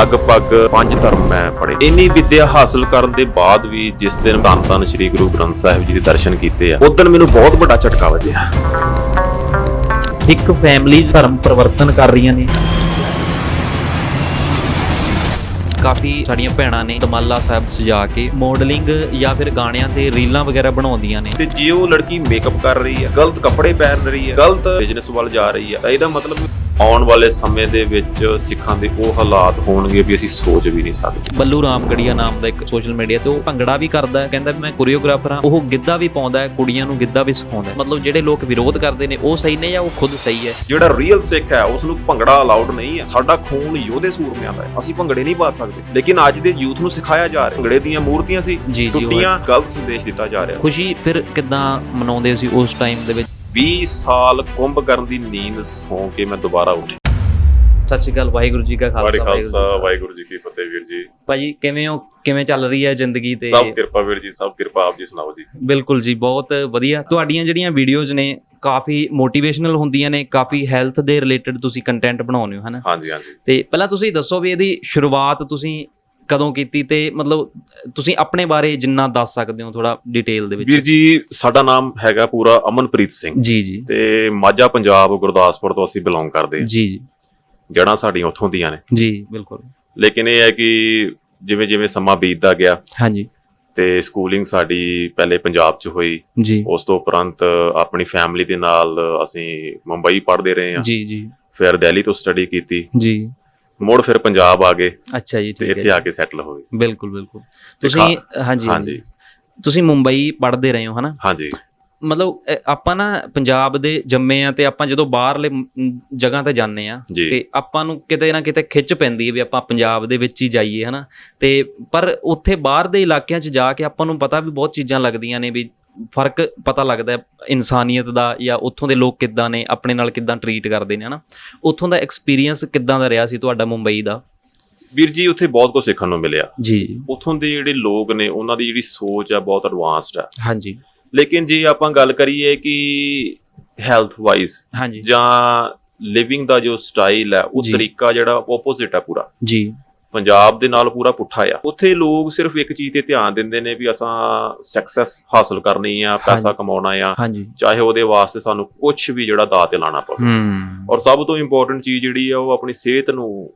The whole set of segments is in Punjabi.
ਲਗਭਗ ਪੰਜ ਧਰਮ ਮੈਂ ਪੜ੍ਹੇ। ਇੰਨੀ ਵਿੱਦਿਆ ਹਾਸਲ ਕਰਨ ਦੇ ਬਾਅਦ ਵੀ ਜਿਸ ਦਿਨ ਧੰਨ ਧੰਨ ਸ੍ਰੀ ਗੁਰੂ ਗ੍ਰੰਥ ਸਾਹਿਬ ਜੀ ਦੇ ਦਰਸ਼ਨ ਕੀਤੇ ਆ ਉਸ ਦਿਨ ਮੈਨੂੰ ਬਹੁਤ ਵੱਡਾ ਝਟਕਾ ਵੱਜਿਆ। ਸਿੱਖ ਫੈਮਿਲੀ ਧਰਮ ਪਰਿਵਰਤਨ ਕਰ ਰਹੀਆਂ ਨੇ। ਕਾਫੀ ਸਾਡੀਆਂ ਭੈਣਾਂ ਨੇ ਦਮਾਲਾ ਸਾਹਿਬ ਸਜਾ ਕੇ ਮਾਡਲਿੰਗ ਜਾਂ ਫਿਰ ਗਾਣਿਆਂ ਤੇ ਰੀਲਾਂ ਵਗੈਰਾ ਬਣਾਉਂਦੀਆਂ ਨੇ। ਤੇ ਜੇ ਉਹ ਲੜਕੀ ਮੇਕਅਪ ਕਰ ਰਹੀ ਹੈ ਗਲਤ ਕੱਪੜੇ ਪਹਿਨ ਰਹੀ ਹੈ ਗਲਤ ਬਿਜ਼ਨਸ ਵੱਲ ਜਾ ਰਹੀ ਹੈ ਤਾਂ ਇਹਦਾ ਮਤਲਬ ਆਉਣ ਵਾਲੇ ਸਮੇਂ ਦੇ ਵਿੱਚ ਸਿੱਖਾਂ ਦੇ ਉਹ ਹਾਲਾਤ ਹੋਣਗੇ ਵੀ ਅਸੀਂ ਸੋਚ ਵੀ ਨਹੀਂ ਸਕਦੇ। ਬੱਲੂ ਰਾਮਗੜੀਆ ਨਾਮ ਦਾ ਇੱਕ ਸੋਸ਼ਲ ਮੀਡੀਆ ਤੇ ਉਹ ਭੰਗੜਾ ਵੀ ਕਰਦਾ ਹੈ ਕਹਿੰਦਾ ਵੀ ਮੈਂ ਕੋਰੀਓਗ੍ਰਾਫਰ ਹਾਂ ਉਹ ਗਿੱਧਾ ਵੀ ਪਾਉਂਦਾ ਹੈ ਕੁੜੀਆਂ ਨੂੰ ਗਿੱਧਾ ਵੀ ਸਿਖਾਉਂਦਾ ਹੈ। ਮਤਲਬ ਜਿਹੜੇ ਲੋਕ ਵਿਰੋਧ ਕਰਦੇ ਨੇ ਉਹ ਸਹੀ ਨੇ ਜਾਂ ਉਹ ਖੁਦ ਸਹੀ ਹੈ? ਜਿਹੜਾ ਰੀਅਲ ਸਿੱਖ ਹੈ ਉਸ ਨੂੰ ਭੰਗੜਾ ਅਲਾਉਡ ਨਹੀਂ ਹੈ। ਸਾਡਾ ਖੂਨ ਯੋਧੇ ਸੂਰਮਿਆਂ ਦਾ ਹੈ। ਅਸੀਂ ਭੰਗੜੇ ਨਹੀਂ ਪਾ ਸਕਦੇ। ਲੇਕਿਨ ਅੱਜ ਦੇ ਯੂਥ ਨੂੰ ਸਿਖਾਇਆ ਜਾ ਰਿਹਾ। ਭੰਗੜੇ ਦੀਆਂ ਮੂਰਤੀਆਂ ਸੀ ਟੁੱਟੀਆਂ ਗਲਤ ਸੰਦੇਸ਼ ਦਿੱਤਾ ਜਾ ਰਿਹਾ। ਖੁਸ਼ੀ ਫਿਰ ਕਿਦਾਂ ਮਨਾਉਂਦੇ ਸੀ ਉਸ ਟਾਈਮ ਦੇ ਵਿੱਚ? 20 ਸਾਲ ਕੁੰਭ ਕਰਨ ਦੀ ਨੀਂਦ ਸੌਂ ਕੇ ਮੈਂ ਦੁਬਾਰਾ ਉੱਠਿਆ। ਸਤਿ ਸ਼੍ਰੀ ਅਕਾਲ ਵਾਹਿਗੁਰੂ ਜੀ ਕਾ ਖਾਲਸਾ ਵਾਹਿਗੁਰੂ ਜੀ ਕੀ ਫਤਿਹ। ਵਾਹਿਗੁਰੂ ਜੀ ਕੀ ਫਤਿਹ ਵੀਰ ਜੀ। ਭਾਜੀ ਕਿਵੇਂ ਹੋ? ਕਿਵੇਂ ਚੱਲ ਰਹੀ ਹੈ ਜ਼ਿੰਦਗੀ ਤੇ? ਸਭ ਕਿਰਪਾ ਵੀਰ ਜੀ ਸਭ ਕਿਰਪਾ। ਆਪ ਜੀ ਸੁਣਾਓ ਜੀ। ਬਿਲਕੁਲ ਜੀ ਬਹੁਤ ਵਧੀਆ। ਤੁਹਾਡੀਆਂ ਜਿਹੜੀਆਂ ਵੀਡੀਓਜ਼ ਨੇ ਕਾਫੀ ਮੋਟੀਵੇਸ਼ਨਲ ਹੁੰਦੀਆਂ ਨੇ ਕਾਫੀ ਹੈਲਥ ਦੇ ਰਿਲੇਟਡ ਤੁਸੀਂ ਕੰਟੈਂਟ ਬਣਾਉਂਦੇ ਹੋ ਹਨਾ? ਹਾਂਜੀ ਹਾਂਜੀ। ਤੇ ਪਹਿਲਾਂ ਤੁਸੀਂ ਦੱਸੋ ਵੀ ਇਹਦੀ ਸ਼ੁਰੂਆਤ ਤੁਸੀਂ ਕਦੋਂ ਕੀਤੀ ਤੇ ਮਤਲਬ ਤੁਸੀਂ ਆਪਣੇ ਬਾਰੇ ਜਿੰਨਾ ਦੱਸ ਸਕਦੇ ਹੋ ਥੋੜਾ ਡਿਟੇਲ ਦੇ ਵਿੱਚ? ਵੀਰ ਜੀ ਸਾਡਾ ਨਾਮ ਹੈਗਾ ਪੂਰਾ ਅਮਨਪ੍ਰੀਤ ਸਿੰਘ। ਜੀ ਜੀ। ਤੇ ਮਾਝਾ ਪੰਜਾਬ ਗੁਰਦਾਸਪੁਰ ਤੋਂ ਅਸੀਂ ਬਿਲੋਂਗ ਕਰਦੇ ਹਾਂ। ਜੀ ਜੀ। ਜੜਾਂ ਸਾਡੀਆਂ ਉੱਥੋਂ ਦੀਆਂ ਨੇ। ਜੀ ਬਿਲਕੁਲ। ਲੇਕਿਨ ਇਹ ਹੈ ਕਿ ਜਿਵੇਂ ਜਿਵੇਂ ਸਮਾਂ ਬੀਤਦਾ ਗਿਆ ਹਾਂਜੀ। ਤੇ ਸਕੂਲਿੰਗ ਸਾਡੀ ਪਹਿਲੇ ਪੰਜਾਬ 'ਚ ਹੋਈ। ਜੀ। ਉਸ ਤੋਂ ਉਪਰੰਤ ਆਪਣੀ ਫੈਮਿਲੀ ਦੇ ਨਾਲ ਅਸੀਂ ਮੁੰਬਈ ਪੜ੍ਹਦੇ ਰਹੇ ਹਾਂ। ਜੀ ਜੀ। ਫਿਰ ਦਿੱਲੀ ਤੋਂ ਸਟੱਡੀ ਕੀਤੀ। ਜੀ। ਮੁੜ ਫਿਰ ਪੰਜਾਬ ਆ ਗਏ ਅੱਛਾ ਜੀ ਠੀਕ ਹੈ ਇੱਥੇ ਆ ਕੇ ਸੈਟਲ ਹੋ ਗਏ। ਬਿਲਕੁਲ ਬਿਲਕੁਲ। ਤੁਸੀਂ ਹਾਂਜੀ ਹਾਂਜੀ। ਤੁਸੀਂ ਮੁੰਬਈ ਪੜ੍ਹਦੇ ਰਹੇ ਹੋ ਹਨਾ? ਹਾਂਜੀ। ਮਤਲਬ ਆਪਾਂ ਨਾ ਪੰਜਾਬ ਦੇ ਜੰਮੇ ਆ ਤੇ ਆਪਾਂ ਜਦੋਂ ਬਾਹਰਲੇ ਜਗ੍ਹਾ ਤੇ ਜਾਂਦੇ ਆ। ਤੇ ਆਪਾਂ ਨੂੰ ਕਿਤੇ ਨਾ ਕਿਤੇ ਖਿੱਚ ਪੈਂਦੀ ਹੈ ਵੀ ਆਪਾਂ ਪੰਜਾਬ ਦੇ ਵਿੱਚ ਹੀ ਜਾਈਏ ਹਨਾ? ਤੇ ਪਰ ਉੱਥੇ ਬਾਹਰ ਦੇ ਇਲਾਕਿਆਂ 'ਚ ਜਾ ਕੇ ਆਪਾਂ ਨੂੰ ਪਤਾ ਵੀ ਬਹੁਤ ਚੀਜ਼ਾਂ ਲੱਗਦੀਆਂ ਨੇ ਵੀ ਫ਼ਰਕ ਪਤਾ ਲੱਗਦਾ ਹੈ ਇਨਸਾਨੀਅਤ ਦਾ ਜਾਂ ਉੱਥੋਂ ਦੇ ਲੋਕ ਕਿੱਦਾਂ ਨੇ ਆਪਣੇ ਨਾਲ ਕਿੱਦਾਂ ਟਰੀਟ ਕਰਦੇ ਨੇ ਹਨਾ? ਉੱਥੋਂ ਦਾ ਐਕਸਪੀਰੀਅੰਸ ਕਿੱਦਾਂ ਦਾ ਰਿਹਾ ਸੀ ਤੁਹਾਡਾ ਮੁੰਬਈ ਦਾ? ਵੀਰ ਜੀ ਉੱਥੇ ਬਹੁਤ ਕੁਝ ਸਿੱਖਣ ਨੂੰ ਮਿਲਿਆ। ਜੀ। ਉੱਥੋਂ ਦੇ ਜਿਹੜੇ ਲੋਕ ਨੇ ਉਹਨਾਂ ਦੀ ਜਿਹੜੀ ਸੋਚ ਆ ਬਹੁਤ ਐਡਵਾਂਸਡ ਆ। ਹਾਂਜੀ। ਲੇਕਿਨ ਜੇ ਆਪਾਂ ਗੱਲ ਕਰੀਏ ਕਿ ਹੈਲਥ ਵਾਈਜ਼ ਹਾਂਜੀ। ਜਾਂ ਲਿਵਿੰਗ ਦਾ ਜੋ ਸਟਾਈਲ ਹੈ ਉਹ ਜੀ। ਤਰੀਕਾ ਜਿਹੜਾ ਆਪੋਜ਼ਿਟ ਆ ਪੂਰਾ। ਜੀ। ਪੰਜਾਬ ਦੇ ਨਾਲ ਪੂਰਾ ਪੁੱਠਾ ਆ। ਉੱਥੇ ਲੋਕ ਸਿਰਫ ਇੱਕ ਚੀਜ਼ ਤੇ ਧਿਆਨ ਦਿੰਦੇ ਨੇ ਵੀ ਅਸਾਂ ਸਕਸੈਸ ਹਾਸਲ ਕਰਨੀ ਆ ਪੈਸਾ। ਕਮਾਉਣਾ ਆ। ਚਾਹੇ ਉਹਦੇ ਵਾਸਤੇ ਸਾਨੂੰ ਕੁਝ ਵੀ ਜਿਹੜਾ ਦਾਅ ਤੇ ਲਾਣਾ ਪਵੇ। ਔਰ ਸਭ ਤੋਂ ਇੰਪੋਰਟੈਂਟ ਚੀਜ਼ ਜਿਹੜੀ ਆ ਉਹ ਆਪਣੀ ਸਿਹਤ ਨੂੰ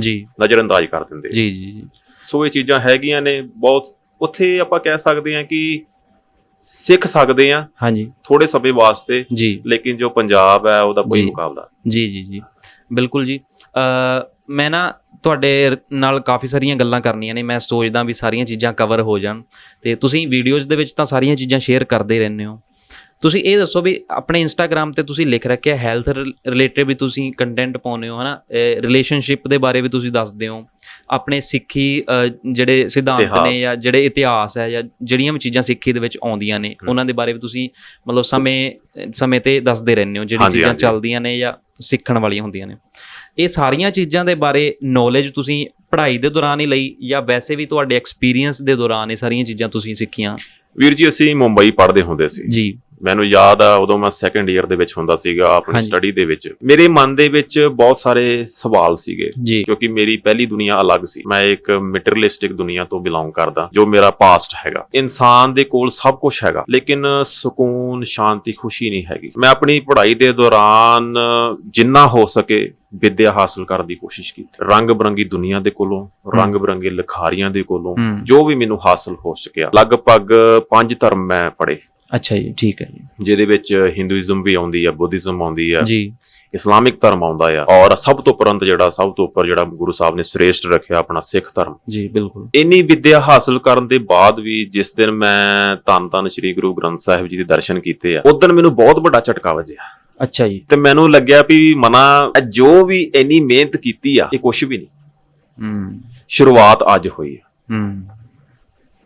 ਜੀ। ਨਜ਼ਰਅੰਦਾਜ਼ ਕਰ ਦਿੰਦੇ। ਜੀ ਜੀ ਸੋ ਇਹ ਚੀਜ਼ਾਂ ਹੈਗੀਆਂ ਨੇ ਬਹੁਤ ਉੱਥੇ ਆਪਾਂ ਕਹਿ ਸਕਦੇ ਹਾਂ ਕਿ ਸਿੱਖ ਸਕਦੇ ਆ ਹਾਂਜੀ। ਥੋੜੇ ਸਮੇਂ ਵਾਸਤੇ। ਜੀ। ਲੇਕਿਨ ਜੋ ਪੰਜਾਬ ਹੈ ਉਹਦਾ ਕੋਈ। ਮੁਕਾਬਲਾ। ਜੀ ਜੀ ਜੀ। ਬਿਲਕੁਲ ਜੀ। ਮੈਂ ਨਾ ਤੁਹਾਡੇ ਨਾਲ ਕਾਫੀ ਸਾਰੀਆਂ ਗੱਲਾਂ ਕਰਨੀਆਂ ਨੇ ਮੈਂ ਸੋਚਦਾ ਵੀ ਸਾਰੀਆਂ ਚੀਜ਼ਾਂ ਕਵਰ ਹੋ ਜਾਣ। ਤੇ ਤੁਸੀਂ ਵੀਡੀਓਜ਼ ਦੇ ਵਿੱਚ ਤਾਂ ਸਾਰੀਆਂ ਚੀਜ਼ਾਂ ਸ਼ੇਅਰ ਕਰਦੇ ਰਹਿੰਦੇ ਹੋ। ਤੁਸੀਂ ਇਹ ਦੱਸੋ ਵੀ ਆਪਣੇ ਇੰਸਟਾਗ੍ਰam ਤੇ ਤੁਸੀਂ ਲਿਖ ਰੱਖਿਆ ਹੈਲਥ ਰਿਲੇਟਡ ਵੀ ਤੁਸੀਂ ਕੰਟੈਂਟ ਪਾਉਂਦੇ ਹੋ ਹਨਾ? ਰਿਲੇਸ਼ਨਸ਼ਿਪ ਦੇ ਬਾਰੇ ਵੀ ਤੁਸੀਂ ਦੱਸਦੇ ਹੋ। ਆਪਣੇ ਸਿੱਖੀ ਜਿਹੜੇ ਸਿਧਾਂਤ। ਨੇ ਜਾਂ ਜਿਹੜੇ ਇਤਿਹਾਸ ਹੈ ਜਾਂ ਜਿਹੜੀਆਂ ਵੀ ਚੀਜ਼ਾਂ ਸਿੱਖੀ ਦੇ ਵਿੱਚ ਆਉਂਦੀਆਂ ਨੇ ਉਹਨਾਂ ਦੇ ਬਾਰੇ ਵੀ ਤੁਸੀਂ ਮਤਲਬ ਸਮੇਂ ਸਮੇਂ ਤੇ ਦੱਸਦੇ ਰਹਿੰਦੇ ਹੋ ਜਿਹੜੀ ਹਾਂਜੀ, ਚੀਜ਼ਾਂ। ਚੱਲਦੀਆਂ ਨੇ ਜਾਂ ਸਿੱਖਣ ਵਾਲੀਆਂ ਹੁੰਦੀਆਂ ਨੇ। ਇਹ ਸਾਰੀਆਂ ਚੀਜ਼ਾਂ ਦੇ ਬਾਰੇ ਨੌਲੇਜ ਤੁਸੀਂ ਪੜ੍ਹਾਈ ਦੇ ਦੌਰਾਨ ਹੀ ਲਈ ਜਾਂ ਵੈਸੇ ਵੀ ਤੁਹਾਡੇ ਐਕਸਪੀਰੀਅੰਸ ਦੇ ਦੌਰਾਨ ਇਹ ਸਾਰੀਆਂ ਚੀਜ਼ਾਂ ਤੁਸੀਂ ਸਿੱਖੀਆਂ? ਵੀਰ ਜੀ ਅਸੀਂ ਮੁੰਬਈ ਪੜ੍ਹਦੇ ਹੁੰਦੇ ਸੀ। ਜੀ। ਮੈਨੂੰ ਯਾਦ ਆ ਉਦੋਂ ਮੈਂ ਸੈਕੰਡ ਈਅਰ ਦੇ ਵਿੱਚ ਹੁੰਦਾ ਸੀਗਾ ਆਪਣੀ। ਸਟੱਡੀ ਦੇ ਵਿੱਚ। ਮੇਰੇ ਮਨ ਦੇ ਵਿੱਚ ਬਹੁਤ ਸਾਰੇ ਸਵਾਲ ਸੀਗੇ ਕਿਉਂਕਿ ਮੇਰੀ ਪਹਿਲੀ ਦੁਨੀਆ ਅਲੱਗ ਸੀ। ਮੈਂ ਇੱਕ ਮਟੀਰੀਅਲਿਸਟਿਕ ਦੁਨੀਆ ਤੋਂ ਬਿਲੋਂਗ ਕਰਦਾ ਜੋ ਮੇਰਾ ਪਾਸਟ ਹੈਗਾ। ਇਨਸਾਨ ਦੇ ਕੋਲ ਸਭ ਕੁਝ ਹੈਗਾ ਲੇਕਿਨ ਸਕੂਨ ਸ਼ਾਂਤੀ ਖੁਸ਼ੀ ਨਹੀਂ ਹੈਗੀ। ਮੈਂ ਆਪਣੀ ਪੜ੍ਹਾਈ ਦੇ ਦੌਰਾਨ ਜਿੰਨਾ ਹੋ ਸਕੇ ਵਿੱਦਿਆ ਹਾਸਲ ਕਰਨ ਦੀ ਕੋਸ਼ਿਸ਼ ਕੀਤੀ। ਰੰਗ ਬਰੰਗੀ ਦੁਨੀਆ ਦੇ ਕੋਲੋਂ ਰੰਗ ਬਰੰਗੇ ਲਿਖਾਰੀਆਂ ਦੇ ਕੋਲੋਂ। ਜੋ ਵੀ ਮੈਨੂੰ ਹਾਸਲ ਹੋ ਸਕਿਆ। ਲਗਭਗ ਪੰਜ ਧਰਮ ਮੈਂ ਪੜ੍ਹੇ। ਅੱਛਾ ਜੀ ਠੀਕ ਹੈ ਜੀ। ਜਿਹਦੇ ਵਿੱਚ ਹਿੰਦੂਇਜ਼ਮ ਵੀ ਆਉਂਦੀ ਆ ਬੁੱਧਿਜ਼ਮ ਆਉਂਦੀ ਆ ਜੀ। ਇਸਲਾਮਿਕ ਧਰਮ ਆਉਂਦਾ ਆ। ਔਰ ਸਭ ਤੋਂ ਉਪਰੰਤ ਜਿਹੜਾ ਸਭ ਤੋਂ ਉੱਪਰ ਜਿਹੜਾ ਗੁਰੂ ਸਾਹਿਬ ਨੇ ਸ੍ਰੇਸ਼ਟ ਰੱਖਿਆ ਆਪਣਾ ਸਿੱਖ ਧਰਮ। ਜੀ ਬਿਲਕੁਲ। ਇੰਨੀ ਵਿੱਦਿਆ ਹਾਸਲ ਕਰਨ ਦੇ ਬਾਅਦ ਵੀ ਜਿਸ ਦਿਨ ਮੈਂ ਧੰਨ ਧੰਨ ਸ੍ਰੀ ਗੁਰੂ ਗ੍ਰੰਥ ਸਾਹਿਬ ਜੀ ਦੇ ਦਰਸ਼ਨ ਕੀਤੇ ਆ ਉਸ ਦਿਨ ਮੈਨੂੰ ਬਹੁਤ ਵੱਡਾ ਝਟਕਾ ਵੱਜਿਆ। ਅੱਛਾ ਜੀ। ਤੇ ਮੈਨੂੰ ਲੱਗਿਆ ਵੀ ਮਨਾ ਜੋ ਵੀ ਇੰਨੀ ਮਿਹਨਤ ਕੀਤੀ ਆ ਇਹ ਕੁਝ ਵੀ ਨਹੀਂ। ਹੂੰ। ਸ਼ੁਰੂਆਤ ਅੱਜ ਹੋਈ ਆ। ਹੂੰ।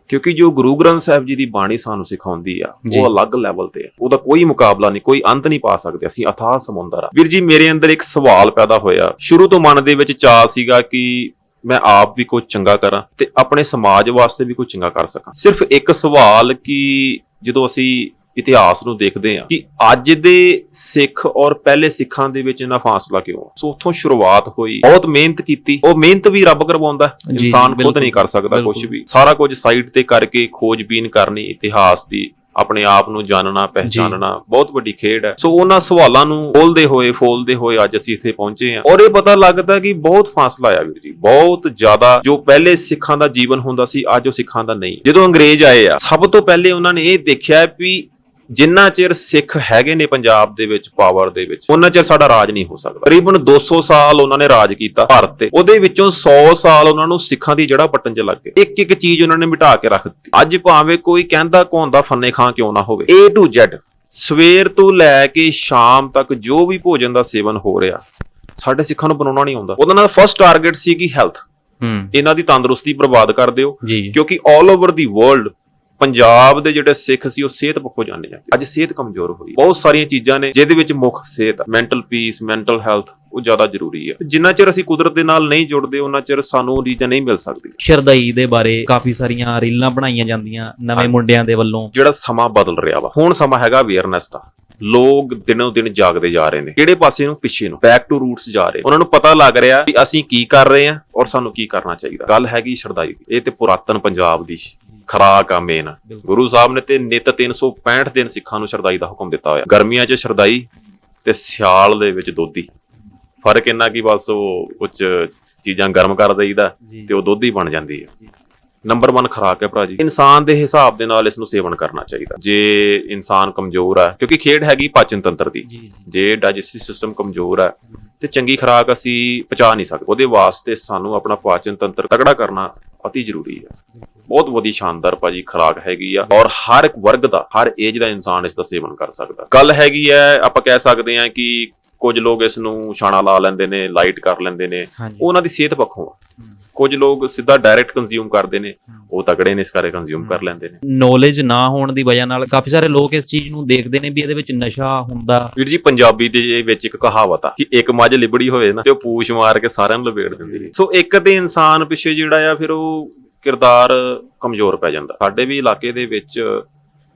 ਕਿਉਂਕਿ ਜੋ ਗੁਰੂ ਗ੍ਰੰਥ ਸਾਹਿਬ ਜੀ ਦੀ ਬਾਣੀ ਸਾਨੂੰ ਸਿਖਾਉਂਦੀ ਆ। ਉਹ ਅਲੱਗ ਲੈਵਲ ਤੇ ਆ। ਉਹਦਾ ਕੋਈ ਮੁਕਾਬਲਾ ਨਹੀਂ ਕੋਈ ਅੰਤ ਨਹੀਂ ਪਾ ਸਕਦੇ। ਅਸੀਂ ਅਥਾਹ ਸਮੁੰਦਰ ਆ। ਵੀਰ ਜੀ ਮੇਰੇ ਅੰਦਰ ਇੱਕ ਸਵਾਲ ਪੈਦਾ ਹੋਇਆ। ਸ਼ੁਰੂ ਤੋਂ ਮਨ ਦੇ ਵਿੱਚ ਚਾਅ ਸੀਗਾ ਕਿ ਮੈਂ ਆਪ ਵੀ ਕੁਝ ਚੰਗਾ ਕਰਾਂ ਤੇ ਆਪਣੇ ਸਮਾਜ ਵਾਸਤੇ ਵੀ ਕੁਝ ਚੰਗਾ ਕਰ ਸਕਾਂ। ਸਿਰਫ ਇੱਕ ਸਵਾਲ ਕਿ ਜਦੋਂ ਅਸੀਂ ਇਤਿਹਾਸ ਨੂੰ ਦੇਖਦੇ ਹਾਂ ਕਿ ਅੱਜ ਦੇ ਸਿੱਖ ਔਰ ਪਹਿਲੇ ਸਿੱਖਾਂ ਦੇ ਵਿੱਚ ਇਹਨਾਂ ਫਾਸਲਾ ਕਿਉਂ ਆ? ਸੋ ਉੱਥੋਂ ਸ਼ੁਰੂਆਤ ਹੋਈ ਬਹੁਤ ਮਿਹਨਤ ਕੀਤੀ। ਉਹ ਮਿਹਨਤ ਵੀ ਰੱਬ ਕਰਵਾਉਂਦਾ ਇਨਸਾਨ ਖੁਦ ਨਹੀਂ ਕਰ ਸਕਦਾ ਕੁਝ। ਵੀ। ਸਾਰਾ ਕੁਝ ਸਾਈਟ ਤੇ ਕਰਕੇ ਖੋਜਬੀਨ ਕਰਨੀ ਇਤਿਹਾਸ ਦੀ ਆਪਣੇ ਆਪ ਨੂੰ ਜਾਣਨਾ ਪਹਿਚਾਨਣਾ ਬਹੁਤ ਵੱਡੀ ਖੇਡ ਹੈ। ਸੋ ਉਹਨਾਂ ਸਵਾਲਾਂ ਨੂੰ ਖੋਲਦੇ ਹੋਏ ਫੋਲਦੇ ਹੋਏ ਅੱਜ ਅਸੀਂ ਇੱਥੇ ਪਹੁੰਚੇ ਹਾਂ। ਔਰ ਇਹ ਪਤਾ ਲੱਗਦਾ ਕਿ ਬਹੁਤ ਫਾਸਲਾ ਆਇਆ ਵੀਰ ਜੀ। ਬਹੁਤ ਜ਼ਿਆਦਾ ਜੋ ਪਹਿਲੇ ਸਿੱਖਾਂ ਦਾ ਜੀਵਨ ਹੁੰਦਾ ਸੀ ਅੱਜ ਉਹ ਸਿੱਖਾਂ ਦਾ ਨਹੀਂ। ਜਦੋਂ ਅੰਗਰੇਜ਼ ਆਏ ਆ ਸਭ ਤੋਂ ਪਹਿਲੇ ਉਹਨਾਂ ਨੇ ਇਹ ਦੇਖਿਆ ਵੀ ਜਿੰਨਾ ਚਿਰ ਸਿੱਖ ਹੈਗੇ ਨੇ ਪੰਜਾਬ ਦੇ ਵਿੱਚ ਪਾਵਰ ਦੇ ਵਿੱਚ ਉਹਨਾਂ ਚਿਰ ਸਾਡਾ ਰਾਜ ਨਹੀਂ ਹੋ ਸਕਦਾ। ਤਕਰੀਬਨ 200 ਸਾਲ ਉਹਨਾਂ ਨੇ ਰਾਜ ਕੀਤਾ ਭਾਰਤ ਤੇ। ਉਹਦੇ ਵਿੱਚੋਂ 100 ਸਾਲ ਉਹਨਾਂ ਨੂੰ ਸਿੱਖਾਂ ਦੀ ਜੜਾ ਪੱਟਣ ਚ ਲੱਗ ਗਏ। ਇੱਕ ਇੱਕ ਚੀਜ਼ ਉਹਨਾਂ ਨੇ ਮਿਟਾ ਕੇ ਰੱਖ ਦਿੱਤੀ। ਅੱਜ ਭਾਵੇਂ ਕੋਈ ਕਹਿੰਦਾ ਕੌਂਦਾ ਫੰਨੇ ਖਾਂ ਕਿਉਂ ਨਾ ਹੋਵੇ। A to Z ਸਵੇਰ ਤੋਂ ਲੈ ਕੇ ਸ਼ਾਮ ਤੱਕ ਜੋ ਵੀ ਭੋਜਨ ਦਾ ਸੇਵਨ ਹੋ ਰਿਹਾ ਸਾਡੇ ਸਿੱਖਾਂ ਨੂੰ ਬਣਾਉਣਾ ਨਹੀਂ ਆਉਂਦਾ। ਉਹਦਾ ਨਾਲ ਫਰਸਟ ਟਾਰਗੇਟ ਸੀ ਕਿ ਹੈਲਥ ਇਹਨਾਂ ਦੀ ਤੰਦਰੁਸਤੀ ਬਰਬਾਦ ਕਰ ਦਿਓ। ਕਿਉਂਕਿ 올 ਓਵਰ ਦੀ ਵਰਲਡ ਪੰਜਾਬ ਦੇ ਜਿਹੜੇ ਸਿੱਖ ਸੀ ਉਹ ਸਿਹਤ ਪੱਖੋਂ ਜਾਣੇ ਜਾਂਦੇ। ਅੱਜ ਸਿਹਤ ਕਮਜ਼ੋਰ ਹੋਈ। ਬਹੁਤ ਸਾਰੀਆਂ ਚੀਜ਼ਾਂ ਨੇ ਜਿਹਦੇ ਵਿੱਚ ਮੁੱਖ ਸਿਹਤ ਮੈਂਟਲ ਪੀਸ ਮੈਂਟਲ ਹੈਲਥ ਉਹ ਜ਼ਿਆਦਾ ਜ਼ਰੂਰੀ ਹੈ ਜਿੰਨਾ ਚਿਰ ਅਸੀਂ ਕੁਦਰਤ ਦੇ ਨਾਲ ਨਹੀਂ ਜੁੜਦੇ ਉਹਨਾਂ ਚਿਰ ਸਾਨੂੰ ਚੀਜ਼ਾਂ ਨਹੀਂ ਮਿਲ ਸਕਦੀਆਂ। ਸ਼ਰਦਈ ਦੇ ਬਾਰੇ ਕਾਫੀ ਸਾਰੀਆਂ ਰੀਲਾਂ ਬਣਾਈਆਂ ਜਾਂਦੀਆਂ ਨਵੇਂ ਮੁੰਡਿਆਂ ਦੇ ਵੱਲੋਂ। ਜਿਹੜਾ ਸਮਾਂ ਬਦਲ ਰਿਹਾ ਵਾ ਹੁਣ ਸਮਾਂ ਹੈਗਾ ਅਵੇਅਰਨੈਸ ਦਾ। ਲੋਕ ਦਿਨੋਂ ਦਿਨ ਜਾਗਦੇ ਜਾ ਰਹੇ ਨੇ। ਕਿਹੜੇ ਪਾਸੇ ਨੂੰ? ਪਿੱਛੇ ਨੂੰ। ਬੈਕ ਟੂ ਰੂਟਸ ਜਾ ਰਹੇ ਉਹਨਾਂ ਨੂੰ ਪਤਾ ਲੱਗ ਰਿਹਾ ਕਿ ਅਸੀਂ ਕੀ ਕਰ ਰਹੇ ਹਾਂ ਔਰ ਸਾਨੂੰ ਕੀ ਕਰਨਾ ਚਾਹੀਦਾ। ਗੱਲ ਹੈਗੀ ਸ਼ਰਦਾਈ ਦੀ। ਇਹ ਤੇ ਪੁਰਾਤਨ ਪੰਜਾਬ ਦੀ ਖਰਾਕ ਆ ਮੇਨ ਗੁਰੂ ਸਾਹਿਬ ਨੇ ਤੇ ਨਿਤ 365 ਦਿਨ ਸਿੱਖਾਂ ਨੂੰ ਸ਼ਰਦਾਈ ਦਾ ਹੁਕਮ ਦਿੱਤਾ ਹੋਇਆ। ਗਰਮੀਆਂ 'ਚ ਸ਼ਰਦਾਈ ਤੇ ਸਿਆਲ ਦੇ ਵਿੱਚ ਦੋਧੀ। ਫ਼ਰਕ ਇੰਨਾ ਕੀ ਬਸ ਉਹ ਕੁਝ ਚੀਜ਼ਾਂ ਗਰਮ ਕਰ ਦਈਦਾ। ਤੇ ਉਹ ਦੁੱਧ ਹੀ ਬਣ ਜਾਂਦੀ ਹੈ ਨੰਬਰ 1 ਖੁਰਾਕ ਹੈ ਭਰਾ ਜੀ। ਇਨਸਾਨ ਦੇ ਹਿਸਾਬ ਦੇ ਨਾਲ ਇਸ ਨੂੰ ਸੇਵਨ ਕਰਨਾ ਚਾਹੀਦਾ। ਜੇ ਇਨਸਾਨ ਕਮਜ਼ੋਰ ਹੈ ਕਿਉਂਕਿ ਖੇਡ ਹੈਗੀ ਪਾਚਨ ਤੰਤਰ ਦੀ। ਜੀ ਡਾਈਜੈਸਟਿਵ ਸਿਸਟਮ ਕਮਜ਼ੋਰ ਹੈ ਤੇ ਚੰਗੀ ਖੁਰਾਕ ਅਸੀਂ ਪਚਾ ਨਹੀਂ ਸਕਦੇ। ਉਹਦੇ ਵਾਸਤੇ ਸਾਨੂੰ ਆਪਣਾ ਪਾਚਨ ਤੰਤਰ ਤਕੜਾ ਕਰਨਾ ਅਤੀ ਜ਼ਰੂਰੀ ਹੈ। ਬਹੁਤ ਵਧੀਆ ਸ਼ਾਨਦਾਰ ਭਾਜੀ ਖੁਰਾਕ ਹੈਗੀ ਆ ਔਰ ਹਰ ਇੱਕ ਵਰਗ ਦਾ ਹਰ ਏਜ ਦਾ ਇਨਸਾਨ ਇਸ ਦਾ ਸੇਵਨ ਕਰ ਸਕਦਾ। ਗੱਲ ਹੈਗੀ ਹੈ ਆਪਾਂ ਕਹਿ ਸਕਦੇ ਹਾਂ ਕਿ ਕੁਝ ਲੋਕ ਇਸ ਨੂੰ ਛਾਣਾ ਲਾ ਲੈਂਦੇ ਨੇ ਲਾਈਟ ਕਰ ਲੈਂਦੇ ਨੇ। ਉਹਨਾਂ ਦੀ ਸਿਹਤ ਪੱਖੋਂ ਆ। ਕੁਝ ਲੋਕ ਸਿੱਧਾ ਡਾਇਰੈਕਟ ਕੰਜ਼ਿਊਮ ਕਰਦੇ ਨੇ ਉਹ ਤਗੜੇ ਨੇ ਇਸ ਕਰਕੇ ਕੰਜ਼ਿਊਮ ਕਰ ਲੈਂਦੇ ਨੇ। ਨੌਲੇਜ ਨਾ ਹੋਣ ਦੀ ਵਜ੍ਹਾ ਨਾਲ ਕਾਫੀ ਸਾਰੇ ਲੋਕ ਇਸ ਚੀਜ਼ ਨੂੰ ਦੇਖਦੇ ਨੇ ਵੀ ਇਹਦੇ ਵਿੱਚ ਨਸ਼ਾ ਹੁੰਦਾ। ਵੀਰ ਜੀ ਪੰਜਾਬੀ ਦੇ ਵਿੱਚ ਇੱਕ ਕਹਾਵਤ ਆ ਕਿ ਇੱਕ ਮੱਝ ਲਿਬੜੀ ਹੋਏ ਨਾ ਤੇ ਉਹ ਪੂਛ ਮਾਰ ਕੇ ਸਾਰਿਆਂ ਨੂੰ ਲਪੇਟ ਦਿੰਦੀ ਸੋ ਇੱਕ ਤੇ ਇਨਸਾਨ ਪਿੱਛੇ ਜਿਹੜਾ ਆ ਫਿਰ ਉਹ ਕਿਰਦਾਰ ਕਮਜ਼ੋਰ ਪੈ ਜਾਂਦਾ। ਸਾਡੇ ਵੀ ਇਲਾਕੇ ਦੇ ਵਿੱਚ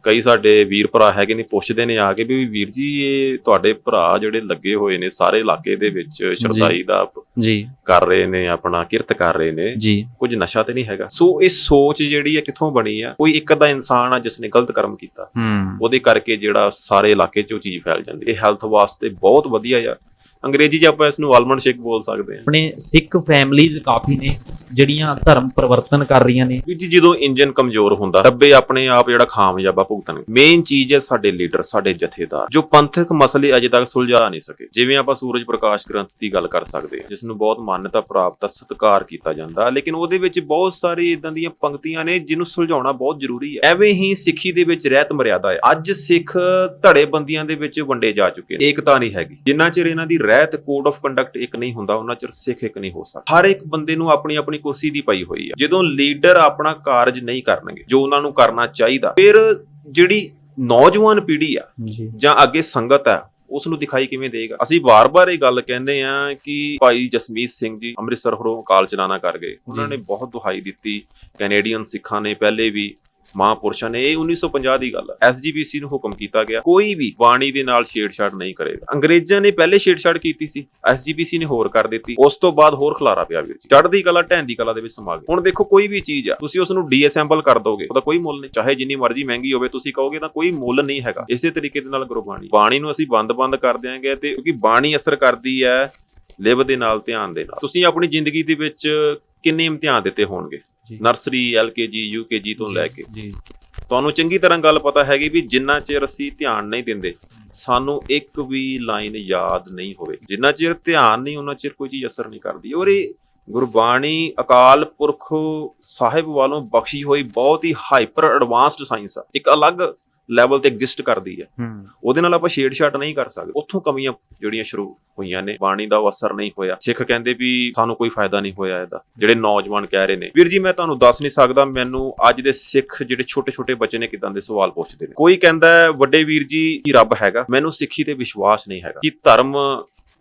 ਕਈ ਸਾਡੇ ਵੀਰ ਭਰਾ ਹੈਗੇ ਨੇ ਪੁੱਛਦੇ ਨੇ ਆ ਕੇ ਵੀ ਵੀਰ ਜੀ ਇਹ ਤੁਹਾਡੇ ਭਰਾ ਜਿਹੜੇ ਲੱਗੇ ਹੋਏ ਨੇ ਸਾਰੇ ਇਲਾਕੇ ਦੇ ਵਿੱਚ ਸ਼ਰਦਾਈ ਦਾ ਜੀ। ਕਰ ਰਹੇ ਨੇ ਆਪਣਾ ਕਿਰਤ ਕਰ ਰਹੇ ਨੇ ਜੀ। ਕੁਝ ਨਸ਼ਾ ਤੇ ਨਹੀਂ ਹੈਗਾ। ਸੋ ਇਹ ਸੋਚ ਜਿਹੜੀ ਹੈ ਕਿੱਥੋਂ ਬਣੀ ਆ? ਕੋਈ ਇੱਕ ਅੱਧਾ ਇਨਸਾਨ ਆ ਜਿਸ ਨੇ ਗਲਤ ਕਰਮ ਕੀਤਾ। ਉਹਦੇ ਕਰਕੇ ਜਿਹੜਾ ਸਾਰੇ ਇਲਾਕੇ 'ਚ ਉਹ ਚੀਜ਼ ਫੈਲ ਜਾਂਦੀ। ਇਹ ਹੈਲਥ ਵਾਸਤੇ ਬਹੁਤ ਵਧੀਆ ਆ। ਅੰਗਰੇਜ਼ੀ 'ਚ ਆਪਾਂ ਇਸ ਨੂੰ ਆਲਮੰਡ ਸ਼ੇਕ ਬੋਲ ਸਕਦੇ ਹਾਂ। ਆਪਣੇ ਸਿੱਖ ਫੈਮਲੀਜ਼ ਕਾਫੀ ਨੇ ਜਿਹੜੀਆਂ ਧਰਮ ਪਰਿਵਰਤਨ ਕਰ ਰਹੀਆਂ ਨੇ। ਵੀ ਜੀ ਜਦੋਂ ਇੰਜਨ ਕਮਜ਼ੋਰ ਹੁੰਦਾ ਰੱਬੇ ਆਪਣੇ ਆਪ ਜਿਹੜਾ ਖਾਮਯਾਬਾ ਭੁਗਤਣਗੇ ਮੇਨ ਚੀਜ਼ ਹੈ ਸਾਡੇ ਲੀਡਰ ਸਾਡੇ ਜਥੇਦਾਰ ਜੋ ਪੰਥਕ ਮਸਲੇ ਅਜੇ ਤੱਕ ਸੁਲਝਾ ਨਹੀਂ ਸਕੇ। ਜਿਵੇਂ ਆਪਾਂ ਸੂਰਜ ਪ੍ਰਕਾਸ਼ ਗ੍ਰੰਥ ਦੀ ਗੱਲ ਕਰ ਸਕਦੇ ਹਾਂ ਜਿਸ ਨੂੰ ਬਹੁਤ ਮਾਨਤਾ ਪ੍ਰਾਪਤ ਸਤਿਕਾਰ ਕੀਤਾ ਜਾਂਦਾ ਲੇਕਿਨ ਉਹਦੇ ਵਿੱਚ ਬਹੁਤ ਸਾਰੀ ਇਦਾਂ ਦੀਆਂ ਪੰਕਤੀਆਂ ਨੇ ਜਿਹਨੂੰ ਸੁਲਝਾਉਣਾ ਬਹੁਤ ਜ਼ਰੂਰੀ ਹੈ। ਐਵੇਂ ਹੀ ਸਿੱਖੀ ਦੇ ਵਿੱਚ ਰਹਿਤ ਮਰਿਆਦਾ ਹੈ ਅੱਜ ਸਿੱਖ ਧੜੇ ਬੰਦੀਆਂ ਦੇ ਵਿੱਚ ਵੰਡੇ ਜਾ ਚੁੱਕੇ ਏਕਤਾ ਨਹੀਂ ਹੈਗੀ। ਜਿੰਨਾ ਚਿਰ ਇਹਨਾਂ ਦੀ ਰਹਿਤ ਕੋਡ ਆਫ ਕੰਡਕਟ ਇੱਕ ਨਹੀਂ ਹੁੰਦਾ ਉਹਨਾਂ ਚਿਰ ਸਿੱਖ ਇੱਕ ਨਹੀਂ ਹੋ ਸਕਦਾ। ਹਰ ਇੱਕ ਬੰਦੇ ਨੂੰ ਆਪਣੀ ਆਪਣੀ ਕੁਰਸੀ ਦੀ ਪਈ ਹੋਈ ਹੈ ਜਦੋਂ ਲੀਡਰ ਆਪਣਾ ਕਾਰਜ ਨਹੀਂ ਕਰਨਗੇ ਜੋ ਉਹਨਾਂ ਨੂੰ ਕਰਨਾ ਚਾਹੀਦਾ ਫਿਰ ਜਿਹੜੀ ਨੌਜਵਾਨ ਪੀੜ੍ਹੀ ਆ ਜੀ। ਅੱਗੇ ਸੰਗਤ ਹੈ ਉਸ ਨੂੰ ਦਿਖਾਈ ਕਿਵੇਂ ਦੇਗਾ ਅਸੀਂ ਵਾਰ-ਵਾਰ ਇਹ ਗੱਲ ਕਹਿੰਦੇ ਆ ਕਿ ਭਾਈ ਜਸਮੀਤ ਸਿੰਘ ਜੀ ਅੰਮ੍ਰਿਤਸਰ ਹਰੋਂ ਕਾਲ ਚਲਾਣਾ ਕਰ ਗਏ। ਉਹਨਾਂ ਨੇ ਬਹੁਤ ਦੁਹਾਈ ਦਿੱਤੀ। ਕੈਨੇਡੀਅਨ ਸਿੱਖਾਂ ਨੇ ਪਹਿਲੇ ਵੀ ਮਹਾਂਪੁਰਸ਼ਾਂ ਨੇ ਇਹ 1950 ਦੀ ਗੱਲ ਹੈ ਐਸਜੀਪੀਸੀ ਨੂੰ ਹੁਕਮ ਕੀਤਾ ਗਿਆ, ਕੋਈ ਵੀ ਬਾਣੀ ਦੇ ਨਾਲ ਛੇੜਛਾੜ ਨਹੀਂ ਕਰੇਗਾ। ਅੰਗਰੇਜ਼ਾਂ ਨੇ ਪਹਿਲੇ ਛੇੜਛਾੜ ਕੀਤੀ ਸੀ ਐਸਜੀਪੀਸੀ ਨੇ ਹੋਰ ਕਰ ਦਿੱਤੀ, ਉਸ ਤੋਂ ਬਾਅਦ ਹੋਰ ਖਲਾਰਾ ਪਿਆ ਵੀਰ ਜੀ। ਚੜ੍ਹਦੀ ਕਲਾ, ਢਹਿੰਦੀ ਕਲਾ ਦੇ ਵਿੱਚ ਸਮਾ ਗਈ ਹੁਣ ਦੇਖੋ ਕੋਈ ਵੀ ਚੀਜ਼ ਆ, ਤੁਸੀਂ ਉਸ ਨੂੰ ਡੀਅਸੈਂਬਲ ਕਰ ਦੋਗੇ, ਉਹਦਾ ਕੋਈ ਮੁੱਲ ਨਹੀਂ। ਚਾਹੇ ਜਿੰਨੀ ਮਰਜ਼ੀ ਮਹਿੰਗੀ ਹੋਵੇ, ਤੁਸੀਂ ਕਹੋਗੇ ਤਾਂ ਕੋਈ ਮੁੱਲ ਨਹੀਂ ਹੈਗਾ। ਇਸੇ ਤਰੀਕੇ ਦੇ ਨਾਲ ਗੁਰਬਾਣੀ ਬਾਣੀ ਨੂੰ ਅਸੀਂ ਬੰਦ-ਬੰਦ ਕਰ ਦਿਆਂਗੇ ਤੇ ਕਿਉਂਕਿ ਬਾਣੀ ਅਸਰ ਕਰਦੀ ਹੈ ਲਿਵ ਦੇ ਨਾਲ, ਧਿਆਨ ਦੇ ਨਾਲ। ਤੁਸੀਂ ਆਪਣੀ ਜ਼ਿੰਦਗੀ ਦੇ ਵਿੱਚ ਕਿੰਨੇ ਇਮਤਿਹਾਨ ਦਿੱਤੇ ਹੋਣਗੇ? ਨਰਸਰੀ ਐਲਕੇਜੀ ਯੂਕੇਜੀ ਤੋਂ ਲੈ ਕੇ। ਜੀ। ਤੁਹਾਨੂੰ ਚੰਗੀ ਤਰ੍ਹਾਂ ਗੱਲ ਪਤਾ ਹੈਗੀ ਵੀ ਜਿੰਨਾ ਚਿਰ ਅਸੀਂ ਧਿਆਨ ਨਹੀਂ ਦਿੰਦੇ ਸਾਨੂੰ ਇੱਕ ਵੀ ਲਾਈਨ ਯਾਦ ਨਹੀਂ ਹੋਵੇ। ਜਿੰਨਾ ਚਿਰ ਧਿਆਨ ਨਹੀਂ ਉਹਨਾਂ ਚਿਰ ਕੋਈ ਚੀਜ਼ ਅਸਰ ਨਹੀਂ ਕਰਦੀ। ਔਰ ਇਹ ਗੁਰਬਾਣੀ ਅਕਾਲ ਪੁਰਖ ਸਾਹਿਬ ਵੱਲੋਂ ਬਖਸ਼ੀ ਹੋਈ ਬਹੁਤ ਹੀ ਹਾਈਪਰ ਐਡਵਾਂਸਡ ਸਾਇੰਸ ਆ। ਇੱਕ ਅਲੱਗ ਲੈਵਲ ਤੇ ਐਗਜ਼ਿਸਟ ਕਰਦੀ ਹੈ। ਉਹਦੇ ਨਾਲ ਆਪਾਂ ਛੇੜਛਾੜ ਨਹੀਂ ਕਰ ਸਕਦੇ। ਉੱਥੋਂ ਕਮੀਆਂ ਜਿਹੜੀਆਂ ਸ਼ੁਰੂ ਹੋਈਆਂ ਨੇ ਬਾਣੀ ਦਾ ਅਸਰ ਨਹੀਂ ਹੋਇਆ। ਸਿੱਖ ਕਹਿੰਦੇ ਵੀ ਸਾਨੂੰ ਕੋਈ ਫਾਇਦਾ ਨਹੀਂ ਹੋਇਆ ਇਹਦਾ। ਜਿਹੜੇ ਨੌਜਵਾਨ ਕਹਿ ਰਹੇ ਨੇ ਵੀਰ ਜੀ ਮੈਂ ਤੁਹਾਨੂੰ ਦੱਸ ਨਹੀਂ ਸਕਦਾ ਮੈਨੂੰ ਅੱਜ ਦੇ ਸਿੱਖ ਜਿਹੜੇ ਛੋਟੇ ਛੋਟੇ ਬੱਚੇ ਨੇ ਕਿਦਾਂ ਦੇ ਸਵਾਲ ਪੁੱਛਦੇ ਨੇ। ਕੋਈ ਕਹਿੰਦਾ ਵੱਡੇ ਵੀਰ ਜੀ ਕਿ ਰੱਬ ਹੈਗਾ? ਮੈਨੂੰ ਸਿੱਖੀ ਤੇ ਵਿਸ਼ਵਾਸ ਨਹੀਂ ਹੈਗਾ। ਕਿ ਧਰਮ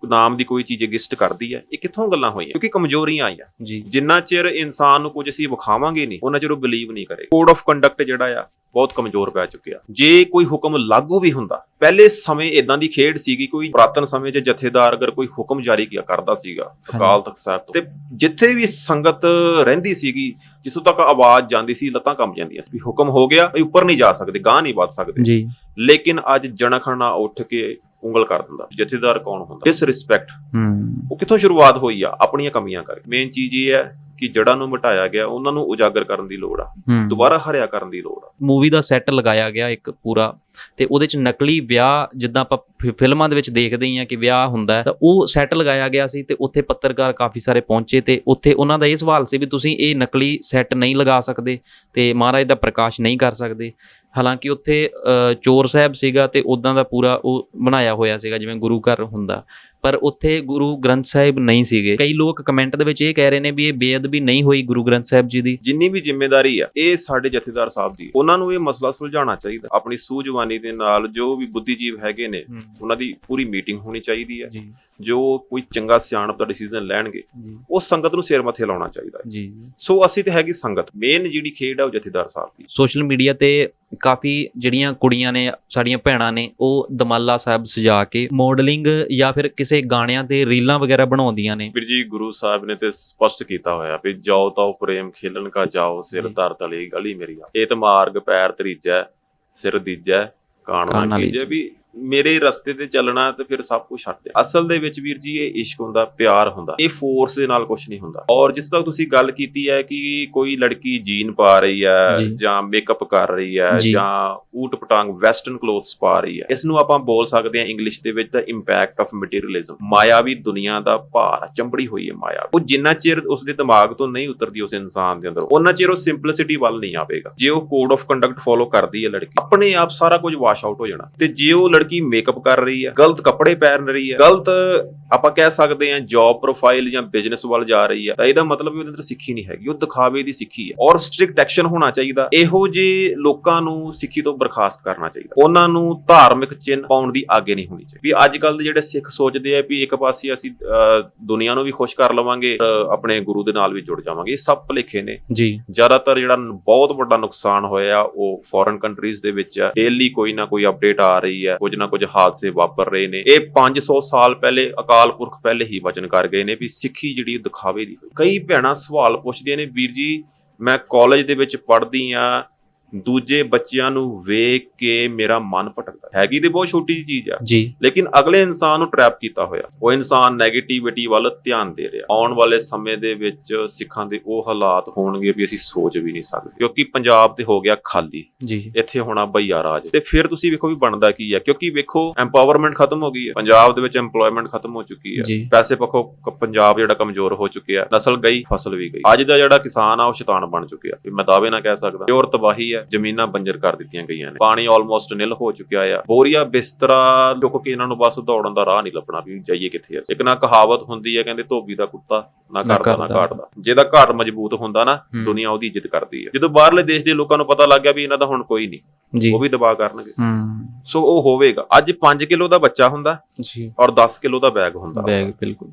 ਨਾਮ ਦੀ ਕੋਈ ਚੀਜ਼ ਐਗਜ਼ਿਸਟ ਕਰਦੀ ਹੈ ਇਹ ਕਿੱਥੋਂ ਗੱਲਾਂ ਹੋਈਆਂ? ਕਿਉਂਕਿ ਕਮਜ਼ੋਰੀਆਂ ਆਈਆਂ। ਜੀ। ਜਿੰਨਾ ਚਿਰ ਇਨਸਾਨ ਨੂੰ ਕੁਝ ਅਸੀਂ ਵਿਖਾਵਾਂਗੇ ਨਹੀਂ ਉਹਨਾਂ ਚਿਰ ਉਹ ਬਿਲੀਵ ਨਹੀਂ ਕਰੇ। ਕੋਡ ਆਫ ਕੰਡਕਟ ਜਿਹੜਾ ਆ ਬਹੁਤ ਕਮਜ਼ੋਰ ਪੈ ਚੁੱਕਿਆ। ਜੇ ਕੋਈ ਹੁਕਮ ਲਾਗੂ ਵੀ ਹੁੰਦਾ ਪਹਿਲੇ ਸਮੇਂ ਇਦਾਂ ਦੀ ਖੇਡ ਸੀਗੀ ਕੋਈ ਪੁਰਾਤਨ ਸਮੇਂ 'ਚ ਜਥੇਦਾਰ ਅਗਰ ਕੋਈ ਹੁਕਮ ਜਾਰੀ ਕੀਤਾ ਕਰਦਾ ਸੀਗਾ ਅਕਾਲ ਤਖਤ ਸਾਹਿਬ ਤੋਂ ਤੇ ਜਿੱਥੇ ਵੀ ਸੰਗਤ ਰਹਿੰਦੀ ਸੀਗੀ ਜਿੱਥੋਂ ਤੱਕ ਆਵਾਜ਼ ਜਾਂਦੀ ਸੀ ਲੱਤਾਂ ਕੰਬ ਜਾਂਦੀਆਂ ਸੀ ਵੀ ਹੁਕਮ ਹੋ ਗਿਆ ਉੱਪਰ ਨਹੀਂ ਜਾ ਸਕਦੇ ਗਾਂ ਨਹੀਂ ਵੱਧ ਸਕਦੇ। ਜੀ। ਲੇਕਿਨ ਅੱਜ ਜਣਖਣਾ ਉੱਠ ਕੇ ਉਂਗਲ ਕਰ ਦਿੰਦਾ ਜਥੇਦਾਰ ਕੌਣ ਹੁੰਦਾ? ਡਿਸਰਿਸਪੈਕਟ ਹੂੰ। ਉਹ ਕਿੱਥੋਂ ਸ਼ੁਰੂਆਤ ਹੋਈ ਆ? ਆਪਣੀਆਂ ਕਮੀਆਂ ਕਰਕੇ। ਮੇਨ ਚੀਜ਼ ਇਹ ਹੈ ਕਿ ਜੜਾਂ ਨੂੰ ਮਿਟਾਇਆ ਗਿਆ ਉਹਨਾਂ ਨੂੰ ਉਜਾਗਰ ਕਰਨ ਦੀ ਲੋੜ ਆ। ਦੁਬਾਰਾ ਹਰਿਆ ਕਰਨ ਦੀ ਲੋੜ ਆ। ਮੂਵੀ ਦਾ ਸੈੱਟ ਲਗਾਇਆ ਗਿਆ ਇੱਕ ਪੂਰਾ ਤੇ ਉਹਦੇ ਚ ਨਕਲੀ ਵਿਆਹ ਜਿੱਦਾਂ ਆਪਾਂ ਫਿਲਮਾਂ ਦੇ ਵਿੱਚ ਦੇਖਦੇ ਹੀ ਆ ਕਿ ਵਿਆਹ ਹੁੰਦਾ ਤਾਂ ਉਹ ਸੈੱਟ ਲਗਾਇਆ ਗਿਆ ਸੀ ਤੇ ਉੱਥੇ ਪੱਤਰਕਾਰ ਕਾਫੀ ਸਾਰੇ ਪਹੁੰਚੇ ਤੇ ਉੱਥੇ ਉਹਨਾਂ ਦਾ ਇਹ ਸਵਾਲ ਸੀ ਵੀ ਤੁਸੀਂ ਇਹ ਨਕਲੀ ਸੈੱਟ ਨਹੀਂ ਲਗਾ ਸਕਦੇ ਤੇ ਮਹਾਰਾਜ ਦਾ ਪ੍ਰਕਾਸ਼ ਨਹੀਂ ਕਰ ਸਕਦੇ। ਹਾਲਾਂਕਿ ਉੱਥੇ ਅ, ਚੋਰ ਸਾਹਿਬ ਸੀਗਾ ਤੇ ਉਦਾਂ ਦਾ ਪੂਰਾ ਉਹ ਬਣਾਇਆ ਹੋਇਆ ਸੀਗਾ ਜਿਵੇਂ ਗੁਰੂ ਘਰ ਹੁੰਦਾ। ਪਰ ਉੱਥੇ ਗੁਰੂ ਗ੍ਰੰਥ ਸਾਹਿਬ ਨਹੀਂ ਸੀਗੇ। ਕਈ ਲੋਕ ਕਮੈਂਟ ਦੇ ਵਿੱਚ ਇਹ ਕਹਿ ਰਹੇ ਨੇ ਵੀ ਇਹ ਬੇਅਦਬੀ ਨਹੀਂ ਹੋਈ ਗੁਰੂ ਗ੍ਰੰਥ ਸਾਹਿਬ ਜੀ ਦੀ। ਜਿੰਨੀ ਵੀ ਜ਼ਿੰਮੇਵਾਰੀ ਆ ਇਹ ਸਾਡੇ ਜਥੇਦਾਰ ਸਾਹਿਬ ਦੀ। ਉਹਨਾਂ ਨੂੰ ਇਹ ਮਸਲਾ ਸੁਲਝਾਉਣਾ ਚਾਹੀਦਾ। ਆਪਣੀ ਸੂਝਵਾਨੀ ਦੇ ਨਾਲ ਜੋ ਵੀ ਬੁੱਧੀਜੀਵ ਹੈਗੇ ਨੇ ਉਹਨਾਂ ਦੀ ਪੂਰੀ ਮੀਟਿੰਗ ਹੋਣੀ ਚਾਹੀਦੀ ਹੈ ਜੀ। ਕੋਈ ਚੰਗਾ ਸਿਆਣਪ ਦਾ ਡਿਸੀਜਨ ਲੈਣਗੇ ਉਹ ਸੰਗਤ ਨੂੰ ਸਿਰ ਮੱਥੇ ਲਾਉਣਾ ਚਾਹੀਦਾ ਹੈ। ਜੀ। ਸੋ ਅਸੀਂ ਤੇ ਹੈਗੀ ਸੰਗਤ। ਮੇਨ ਜਿਹੜੀ ਖੇਡ ਆ ਉਹ ਜਥੇਦਾਰ ਸਾਹਿਬ ਦੀ। ਸੋਸ਼ਲ ਮੀਡੀਆ ਤੇ ਕਾਫੀ ਜਿਹੜੀਆਂ ਕੁੜੀਆਂ ਨੇ ਸਾਡੀਆਂ ਭੈਣਾਂ ਨੇ ਉਹ ਦਮਾਲਾ ਸਾਹਿਬ ਸਜਾ ਕੇ ਮਾਡਲਿੰਗ ਜਾਂ ਫਿਰ ਕਿਸੇ ਗਾਣਿਆਂ ਤੇ ਰੀਲਾਂ ਵਗੈਰਾ ਬਣਾਉਂਦੀਆਂ ਨੇ? ਵੀਰ ਜੀ ਗੁਰੂ ਸਾਹਿਬ ਨੇ ਤੇ ਸਪਸ਼ਟ ਕੀਤਾ ਹੋਇਆ ਵੀ ਜਾਓ ਤਾਂ ਪ੍ਰੇਮ ਖੇਲਣ ਕਾ ਜਾਓ ਸਿਰ। ਧਰ ਤਲੀ ਗਲੀ ਮੇਰੀ ਆ। ਇਹ ਤਾਂ ਮਾਰਗ ਪੈਰ ਤਰੀਜੈ ਸਿਰ ਦੀਜੈ ਕਾਣ ਨਾ ਨਾ ਕੀਜੈ ਵੀ ਮੇਰੇ ਰਸਤੇ ਤੇ ਚੱਲਣਾ ਤੇ ਫਿਰ ਸਭ ਕੁਝ ਛੱਡ ਦੇ ਅਸਲ ਦੇ ਵਿੱਚ ਵੀਰ ਜੀ ਇਹ ਇਸ਼ਕ ਹੁੰਦਾ ਪਿਆਰ ਹੁੰਦਾ। ਇਹ ਫੋਰਸ ਦੇ ਨਾਲ ਕੁਝ ਨਹੀਂ ਹੁੰਦਾ। ਔਰ ਜਿੱਥੇ ਤੱਕ ਤੁਸੀਂ ਗੱਲ ਕੀਤੀ ਹੈ ਕਿ ਕੋਈ ਲੜਕੀ ਜੀਨ ਪਾ ਰਹੀ ਹੈ ਜੀ। ਮੇਕਅਪ ਕਰ ਰਹੀ ਹੈ ਜੀ। ਜਾਂ ਊਟ ਪਟਾਂਗ ਵੈਸਟਰਨ ਕਲੋਥਸ ਪਾ ਰਹੀ ਹੈ ਇਸ ਨੂੰ ਆਪਾਂ ਬੋਲ ਸਕਦੇ ਹਾਂ ਇੰਗਲਿਸ਼ ਦੇ ਵਿੱਚ ਦਾ ਇੰਪੈਕਟ ਆਫ ਮਟੀਰੀਅਲਿਜ਼ਮ ਮਾਇਆਵੀ ਦੁਨੀਆ ਦਾ ਭਾਰ ਚੰਬੜੀ ਹੋਈ ਹੈ ਮਾਇਆ ਉਹ ਜਿੰਨਾ ਚਿਰ ਉਸ ਦੇ ਦਿਮਾਗ ਤੋਂ ਨਹੀਂ ਉਤਰਦੀ ਉਸ ਇਨਸਾਨ ਦੇ ਅੰਦਰ ਉਹਨਾਂ ਚਿਰ ਉਹ ਸਿੰਪਲਿਸਿਟੀ ਵੱਲ ਨਹੀਂ ਆਵੇਗਾ। ਜੇ ਉਹ ਕੋਡ ਆਫ ਕੰਡਕਟ ਫੋਲੋ ਕਰਦੀ ਹੈ ਲੜਕੀ ਆਪਣੇ ਆਪ ਸਾਰਾ ਕੁਝ ਵਾਸ਼ ਆਊਟ ਹੋ ਜਾਣਾ। ਤੇ ਜੇ ਉਹ ਲੜਕੀ ਮੇਕਅਪ ਕਰ ਰਹੀ ਹੈ ਗਲਤ ਕੱਪੜੇ ਪਹਿਨ ਰਹੀ ਹੈ ਗਲਤ ਆਪਾਂ ਕਹਿ ਸਕਦੇ ਹਾਂ ਜੌਬ ਪ੍ਰੋਫਾਈਲ ਜਾਂ ਬਿਜ਼ਨਸ ਵੱਲ ਜਾ ਰਹੀ ਹੈ ਤਾਂ ਇਹਦਾ ਮਤਲਬ ਵੀ ਉਹਦੇ ਅੰਦਰ ਸਿੱਖੀ ਨਹੀਂ ਹੈਗੀ ਉਹ ਦਿਖਾਵੇ ਦੀ ਸਿੱਖੀ ਹੈ ਔਰ ਸਟ੍ਰਿਕਟ ਐਕਸ਼ਨ ਹੋਣਾ ਚਾਹੀਦਾ ਇਹੋ ਜੇ ਲੋਕਾਂ ਨੂੰ ਸਿੱਖੀ ਤੋਂ ਬਰਖਾਸਤ ਕਰਨਾ ਚਾਹੀਦਾ। ਉਹਨਾਂ ਨੂੰ ਧਾਰਮਿਕ ਚਿੰਨ੍ਹ ਪਾਉਣ ਦੀ ਆਗੇ ਨਹੀਂ ਹੋਣੀ ਚਾਹੀਦੀ। ਵੀ ਅੱਜ ਕੱਲ ਦੇ ਜਿਹੜੇ ਸਿੱਖ ਸੋਚਦੇ ਆ ਵੀ ਇੱਕ ਪਾਸੇ ਅਸੀਂ ਦੁਨੀਆ ਨੂੰ ਵੀ ਖੁਸ਼ ਕਰ ਲਵਾਂਗੇ ਆਪਣੇ ਗੁਰੂ ਦੇ ਨਾਲ ਵੀ ਜੁੜ ਜਾਵਾਂਗੇ ਇਹ ਸਭ ਭੁਲੇਖੇ ਨੇ। ਜੀ। ਜ਼ਿਆਦਾਤਰ ਜਿਹੜਾ ਬਹੁਤ ਵੱਡਾ ਨੁਕਸਾਨ ਹੋਇਆ ਉਹ ਫੋਰਨ ਕੰਟਰੀਜ਼ ਦੇ ਵਿੱਚ ਹੈ ਡੇਲੀ ਕੋਈ ਨਾ ਕੋਈ ਅਪਡੇਟ ਆ ਰਹੀ ਹੈ ਕੁਝ ਨਾ ਕੁਝ ਹਾਦਸੇ ਵਾਪਰ ਰਹੇ ਨੇ। ਇਹ 500 ਸਾਲ ਪਹਿਲੇ ਅਕਾਲ ਪੁਰਖ ਪਹਿਲੇ ਹੀ ਵਚਨ ਕਰ ਗਏ ਨੇ ਵੀ ਸਿੱਖੀ ਜਿਹੜੀ ਉਹ ਦਿਖਾਵੇ ਦੀ ਹੋਈ। ਕਈ ਭੈਣਾਂ ਸਵਾਲ ਪੁੱਛਦੀਆਂ ਨੇ, ਵੀਰ ਜੀ, ਮੈਂ ਕਾਲਜ ਦੇ ਵਿੱਚ ਪੜ੍ਹਦੀ ਆ ਦੂਜੇ ਬੱਚਿਆਂ ਨੂੰ ਵੇਖ ਕੇ ਮੇਰਾ ਮਨ ਭਟਕਦਾ। ਹੈਗੀ ਤੇ ਬਹੁਤ ਛੋਟੀ ਜਿਹੀ ਚੀਜ਼ ਆ। ਜੀ। ਲੇਕਿਨ ਅਗਲੇ ਇਨਸਾਨ ਨੂੰ ਟਰੈਪ ਕੀਤਾ ਹੋਇਆ। ਉਹ ਇਨਸਾਨ 네ਗੇਟਿਵਿਟੀ ਵੱਲ ਧਿਆਨ ਦੇ ਰਿਹਾ। ਆਉਣ ਵਾਲੇ ਸਮੇਂ ਦੇ ਵਿੱਚ ਸਿੱਖਾਂ ਦੇ ਉਹ ਹਾਲਾਤ ਹੋਣਗੇ ਵੀ ਅਸੀਂ ਸੋਚ ਵੀ ਨਹੀਂ ਸਕਦੇ। ਕਿਉਂਕਿ ਪੰਜਾਬ ਤੇ ਹੋ ਗਿਆ ਖਾਲੀ। ਜੀ। ਇੱਥੇ ਹੋਣਾ ਭਈਆ ਰਾਜ। ਤੇ ਫਿਰ ਤੁਸੀਂ ਵੇਖੋ ਵੀ ਬਣਦਾ ਕੀ ਹੈ ਕਿਉਂਕਿ ਵੇਖੋ ਐਮਪਾਵਰਮੈਂਟ ਖਤਮ ਹੋ ਗਈ ਹੈ ਪੰਜਾਬ ਦੇ ਵਿੱਚ EMPLOYMENT ਖਤਮ ਹੋ ਚੁੱਕੀ ਹੈ ਜੀ। ਪੈਸੇ ਪੱਖੋਂ ਪੰਜਾਬ ਜਿਹੜਾ ਕਮਜ਼ੋਰ ਹੋ ਚੁੱਕਿਆ। ਨਸਲ ਗਈ ਫਸਲ ਵੀ ਗਈ। ਅੱਜ ਦਾ ਜਿਹੜਾ ਕਿਸਾਨ ਆ ਉਹ ਸ਼ੈਤਾਨ ਬਣ ਚੁੱਕਿਆ। ਵੀ ਮੈਂ ਦਾਅਵੇ ਨਾਲ ਕਹਿ ਸਕਦਾ। ਪਿਓਰ ਤਬਾਹੀ ਹੈ ਜ਼ਮੀਨਾਂ ਬੰਜਰ ਕਰ ਦਿੱਤੀਆਂ ਗਈਆਂ ਨੇ। ਪਾਣੀ ਆਲਮੋਸਟ ਨਿਲ ਹੋ ਚੁੱਕਿਆ ਆ। ਬੋਰੀਆ ਬਿਸਤਰਾ ਚੁੱਕ ਕੇ ਇਹਨਾਂ ਨੂੰ ਬਸ ਦੌੜਨ ਦਾ ਰਾਹ ਨਹੀਂ ਲੱਭਣਾ ਵੀ ਜਾਈਏ ਕਿੱਥੇ ਅਸੀਂ ਇੱਕ ਨਾ ਕਹਾਵਤ ਹੁੰਦੀ ਹੈ ਕਹਿੰਦੇ ਧੋਬੀ ਦਾ ਕੁੱਤਾ ਨਾ ਕਰਦਾ ਨਾ ਘਾਟਦਾ। ਜਿਹਦਾ ਘਾਟ ਮਜ਼ਬੂਤ ਹੁੰਦਾ ਨਾ। ਦੁਨੀਆ ਉਹਦੀ ਇੱਜ਼ਤ ਕਰਦੀ ਹੈ ਜਦੋਂ ਬਾਹਰਲੇ ਦੇਸ਼ ਦੇ ਲੋਕਾਂ ਨੂੰ ਪਤਾ ਲੱਗ ਗਿਆ ਵੀ ਇਹਨਾਂ ਦਾ ਹੁਣ ਕੋਈ ਨਹੀਂ ਜੀ। ਉਹ ਵੀ ਦਬਾਅ ਕਰਨਗੇ। ਸੋ ਉਹ ਹੋਵੇਗਾ। ਅੱਜ 5 ਕਿਲੋ ਦਾ ਬੱਚਾ ਹੁੰਦਾ ਜੀ। ਔਰ 10 ਕਿਲੋ ਦਾ ਬੈਗ ਹੁੰਦਾ। ਬੈਗ ਬਿਲਕੁਲ।